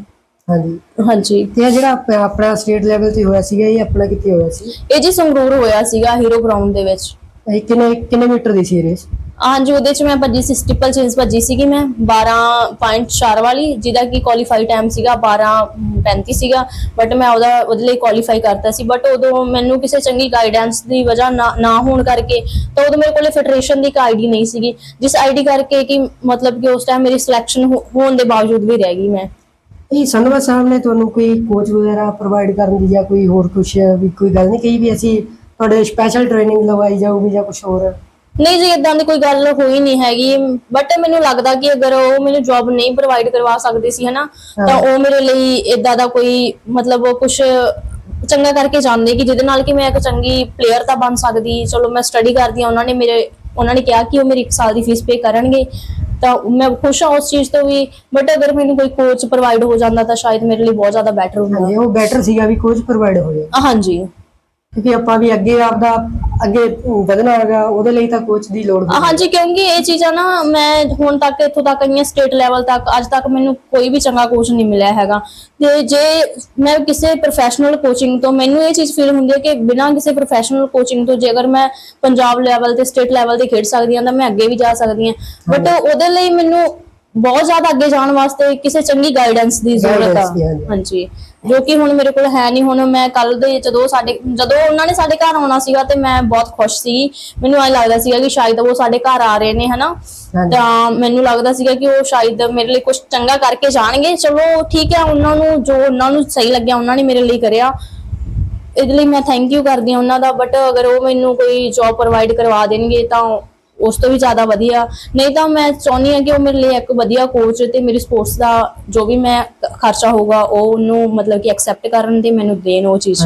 ਹਾਂਜੀ। ਹਾਂਜੀ। ਤੇ ਇਹ ਜਿਹੜਾ ਆਪ- ਆਪਣਾ ਸਟੇਟ ਲੈਵਲ ਤੇ ਹੋਇਆ ਸੀਗਾ ਇਹ ਆਪਣਾ ਕਿੱਥੇ ਹੋਇਆ ਸੀ? ਇਹ ਜੀ ਸੰਗਰੂਰ ਹੋਇਆ ਸੀਗਾ ਹੀਰੋ ਗਰਾਊਂਡ ਦੇ ਵਿੱਚ। ਇਹ ਕਿੰਨੇ ਕਿੰਨੇ ਮੀਟਰ ਦੀ ਸੀ ਰੇਸ ਹਾਂਜੀ ਉਹਦੇ ਚ ਮੈਂ ਭੱਜੀ ਸੀ ਸਟਿਪਲ ਚੇਂਜ ਭੱਜੀ ਸੀਗੀ ਮੈਂ 12.4 ਵਾਲੀ ਜਿਹਦਾ ਕਿ ਕੁਆਲੀਫਾਈ ਟਾਈਮ ਸੀਗਾ 12.35 ਸੀਗਾ। ਬਟ ਮੈਂ ਉਹਦਾ ਉਹਦੇ ਲਈ ਕੁਆਲੀਫਾਈ ਕਰਤਾ ਸੀ। ਬਟ ਉਦੋਂ ਮੈਨੂੰ ਕਿਸੇ ਚੰਗੀ ਗਾਈਡੈਂਸ ਦੀ ਵਜ੍ਹਾ ਨਾ ਨਾ ਹੋਣ ਕਰਕੇ ਤਾਂ ਉਦੋਂ ਮੇਰੇ ਕੋਲੇ ਫੈਡਰੇਸ਼ਨ ਦੀ ਇੱਕ ਆਈਡੀ ਨਹੀਂ ਸੀਗੀ। ਜਿਸ ਆਈਡੀ ਕਰਕੇ ਕਿ ਮਤਲਬ ਕਿ ਉਸ ਟਾਈਮ ਮੇਰੀ ਸਿਲੈਕਸ਼ਨ ਹੋਣ ਦੇ ਬਾਵਜੂਦ ਵੀ ਰਹਿ ਗਈ ਮੈਂ। ਇਹ ਸੰਧਵਾ ਸਾਹਿਬ ਨੇ ਤੁਹਾਨੂੰ ਕੋਈ ਕੋਚ ਵਗੈਰਾ ਪ੍ਰੋਵਾਈਡ ਕਰਨ ਦੀ ਜਾਂ ਕੋਈ ਹੋਰ ਕੁਝ ਵੀ ਕੋਈ ਗੱਲ ਨਹੀਂ ਕਹੀ ਵੀ ਅਸੀਂ ਤੁਹਾਡੇ ਸਪੈਸ਼ਲ ਟ੍ਰੇਨਿੰਗ ਲਵਾਈ ਜਾਊਗੀ ਜਾਂ ਕੁਝ ਹੋਰ? ਨਹੀਂ ਜੀ ਇਦਾਂ ਦੀ ਕੋਈ ਗੱਲ ਹੋਈ ਨਹੀਂ ਹੈਗੀ ਬਟ ਮੈਨੂੰ ਲੱਗਦਾ ਕਿ ਅਗਰ ਉਹ ਮੈਨੂੰ ਜੌਬ ਨਹੀਂ ਪ੍ਰੋਵਾਈਡ ਕਰਵਾ ਸਕਦੇ ਸੀ ਹਨਾ ਤਾਂ ਉਹ ਮੇਰੇ ਲਈ ਇਦਾਂ ਦਾ ਕੋਈ ਮਤਲਬ ਕੁਝ ਚੰਗਾ ਕਰਕੇ ਜਾਂਦੇ ਕਿ ਜਿਹਦੇ ਨਾਲ ਕਿ ਮੈਂ ਇੱਕ ਚੰਗੀ ਪਲੇਅਰ ਤਾਂ ਬਣ ਸਕਦੀ ਚਲੋ ਮੈਂ ਸਟੱਡੀ ਕਰਦੀ ਹਾਂ ਉਹਨਾਂ ਨੇ ਮੇਰੇ ਉਹਨਾਂ ਨੇ ਕਿਹਾ ਕਿ ਉਹ ਮੇਰੀ ਇੱਕ ਸਾਲ ਦੀ ਫੀਸ ਪੇ ਕਰਨਗੇ ਤਾਂ ਮੈਂ ਖੁਸ਼ ਹਾਂ ਉਸ ਚੀਜ਼ ਤੋਂ ਵੀ ਬਟ ਅਗਰ ਮੈਨੂੰ ਕੋਈ ਕੋਚ ਪ੍ਰੋਵਾਈਡ ਹੋ ਜਾਂਦਾ ਤਾਂ ਸ਼ਾਇਦ ਮੇਰੇ ਲਈ ਬਹੁਤ ਜ਼ਿਆਦਾ ਬੈਟਰ ਹੁੰਦਾ। ਉਹ ਬੈਟਰ ਸੀਗਾ ਵੀ ਕੋਚ ਪ੍ਰੋਵਾਈਡ ਹੋ ਜਾਏ ਹਾਂਜੀ। ਕਿਉਂਕਿ ਆਪਾਂ ਵੀ ਅੱਗੇ ਆਪਦਾ ਅੱਗੇ ਵਧਣਾ ਹੈਗਾ ਉਹਦੇ ਲਈ ਤਾਂ ਕੋਚ ਦੀ ਲੋੜ ਹੁੰਦੀ ਹੈ। ਹਾਂਜੀ ਕਿਉਂਕਿ ਇਹ ਚੀਜ਼ਾਂ ਨਾ ਮੈਂ ਹੁਣ ਤੱਕ ਇੱਥੋਂ ਤੱਕ ਆਈਆਂ ਸਟੇਟ ਲੈਵਲ ਤੱਕ ਅੱਜ ਤੱਕ ਮੈਨੂੰ ਕੋਈ ਵੀ ਚੰਗਾ ਕੋਚ ਨਹੀਂ ਮਿਲਿਆ ਹੈਗਾ। ਤੇ ਜੇ ਮੈਂ ਕਿਸੇ ਪ੍ਰੋਫੈਸ਼ਨਲ ਕੋਚਿੰਗ ਤੋਂ ਮੈਨੂੰ ਇਹ ਚੀਜ਼ ਫੀਲ ਹੁੰਦੀ ਹੈ ਕਿ ਬਿਨਾਂ ਕਿਸੇ ਪ੍ਰੋਫੈਸ਼ਨਲ ਕੋਚਿੰਗ ਤੋਂ ਜੇ ਅਗਰ ਮੈਂ ਪੰਜਾਬ ਲੈਵਲ ਤੇ ਸਟੇਟ ਲੈਵਲ ਤੇ ਖੇਡ ਸਕਦੀ ਹਾਂ ਤਾਂ ਮੈਂ ਅੱਗੇ ਵੀ ਜਾ ਸਕਦੀ ਹਾਂ। ਬਟ ਉਹਦੇ ਲਈ ਮੈਨੂੰ ਬਹੁਤ ਜ਼ਿਆਦਾ ਅੱਗੇ ਜਾਣ ਵਾਸਤੇ ਕਿਸੇ ਚੰਗੀ ਗਾਈਡੈਂਸ ਦੀ ਜ਼ਰੂਰਤ ਆ। Guidance ਦੀ, ਹਾਂਜੀ। ਹਾਂਜੀ। ਜੋ ਕਿ ਹੁਣ ਮੇਰੇ ਕੋਲ ਹੈ ਨਹੀਂ ਹੁਣ ਮੈਂ ਕੱਲ ਦੇ ਜਦੋਂ ਸਾਡੇ ਜਦੋਂ ਉਹਨਾਂ ਨੇ ਸਾਡੇ ਘਰ ਆਉਣਾ ਸੀਗਾ ਤੇ ਮੈਂ ਬਹੁਤ ਖੁਸ਼ ਸੀ। ਮੈਨੂੰ ਐ ਲੱਗਦਾ ਸੀਗਾ ਕਿ ਸ਼ਾਇਦ ਉਹ ਸਾਡੇ ਘਰ ਆ ਰਹੇ ਨੇ ਹਨਾ? ਹਾਂਜੀ। ਤਾਂ ਮੈਨੂੰ ਲੱਗਦਾ ਸੀਗਾ ਕਿ ਉਹ ਸ਼ਾਇਦ ਮੇਰੇ ਲਈ ਕੁਝ ਚੰਗਾ ਕਰਕੇ ਜਾਣਗੇ। ਚਲੋ ਠੀਕ ਹੈ ਉਹਨਾਂ ਨੂੰ ਜੋ ਉਹਨਾਂ ਨੂੰ ਸਹੀ ਲੱਗਿਆ ਉਹਨਾਂ ਨੇ ਮੇਰੇ ਲਈ ਕਰਿਆ। ਇਹਦੇ ਲਈ ਮੈਂ ਥੈਂਕ ਯੂ ਕਰਦੀ ਹਾਂ ਉਹਨਾਂ ਦਾ ਬਟ ਅਗਰ ਉਹ ਮੈਨੂੰ ਕੋਈ ਜੌਬ ਪ੍ਰੋਵਾਈਡ ਕਰਵਾ ਦੇਣਗੇ ਤਾਂ ਉਸ ਤੋਂ ਵੀ ਜ਼ਿਆਦਾ ਵਧੀਆ। ਨਹੀਂ ਤਾਂ ਮੈਂ ਚਾਹੁੰਦੀ ਹਾਂ ਕਿ ਉਹ ਮੇਰੇ ਲਈ ਇੱਕ ਵਧੀਆ ਕੋਚ ਤੇ ਮੇਰੀ ਸਪੋਰਟਸ ਦਾ ਜੋ ਵੀ ਮੈਂ ਖਰਚਾ ਹੋਊਗਾ, ਉਹ ਉਹਨੂੰ ਮਤਲਬ ਕਿ ਐਕਸੈਪਟ ਕਰਨ ਤੇ ਮੈਨੂੰ ਦੇਣ ਉਹ ਚੀਜ਼।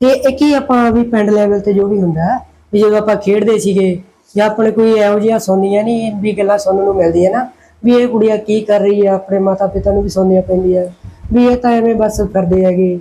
ਤੇ ਇੱਕ ਹੀ ਆਪਾਂ ਵੀ ਪਿੰਡ ਲੈਵਲ ਤੇ ਜੋ ਵੀ ਹੁੰਦਾ, ਵੀ ਜਦੋਂ ਆਪਾਂ ਖੇਡਦੇ ਸੀਗੇ ਜਾਂ ਆਪਣੇ ਕੋਈ ਇਹੋ ਜਿਹੀਆਂ ਸੁਣਦੀਆਂ ਨਹੀਂ, ਵੀ ਗੱਲਾਂ ਸੁਣਨ ਨੂੰ ਮਿਲਦੀਆਂ ਨਾ, ਵੀ ਇਹ ਕੁੜੀਆਂ ਕੀ ਕਰ ਰਹੀ ਆ, ਆਪਣੇ ਮਾਤਾ ਪਿਤਾ ਨੂੰ ਵੀ ਸੁਣਨੀਆਂ ਪੈਂਦੀਆਂ, ਵੀ ਇਹ ਤਾਂ ਐਵੇਂ ਬਸ ਕਰਦੇ ਹੈਗੇ।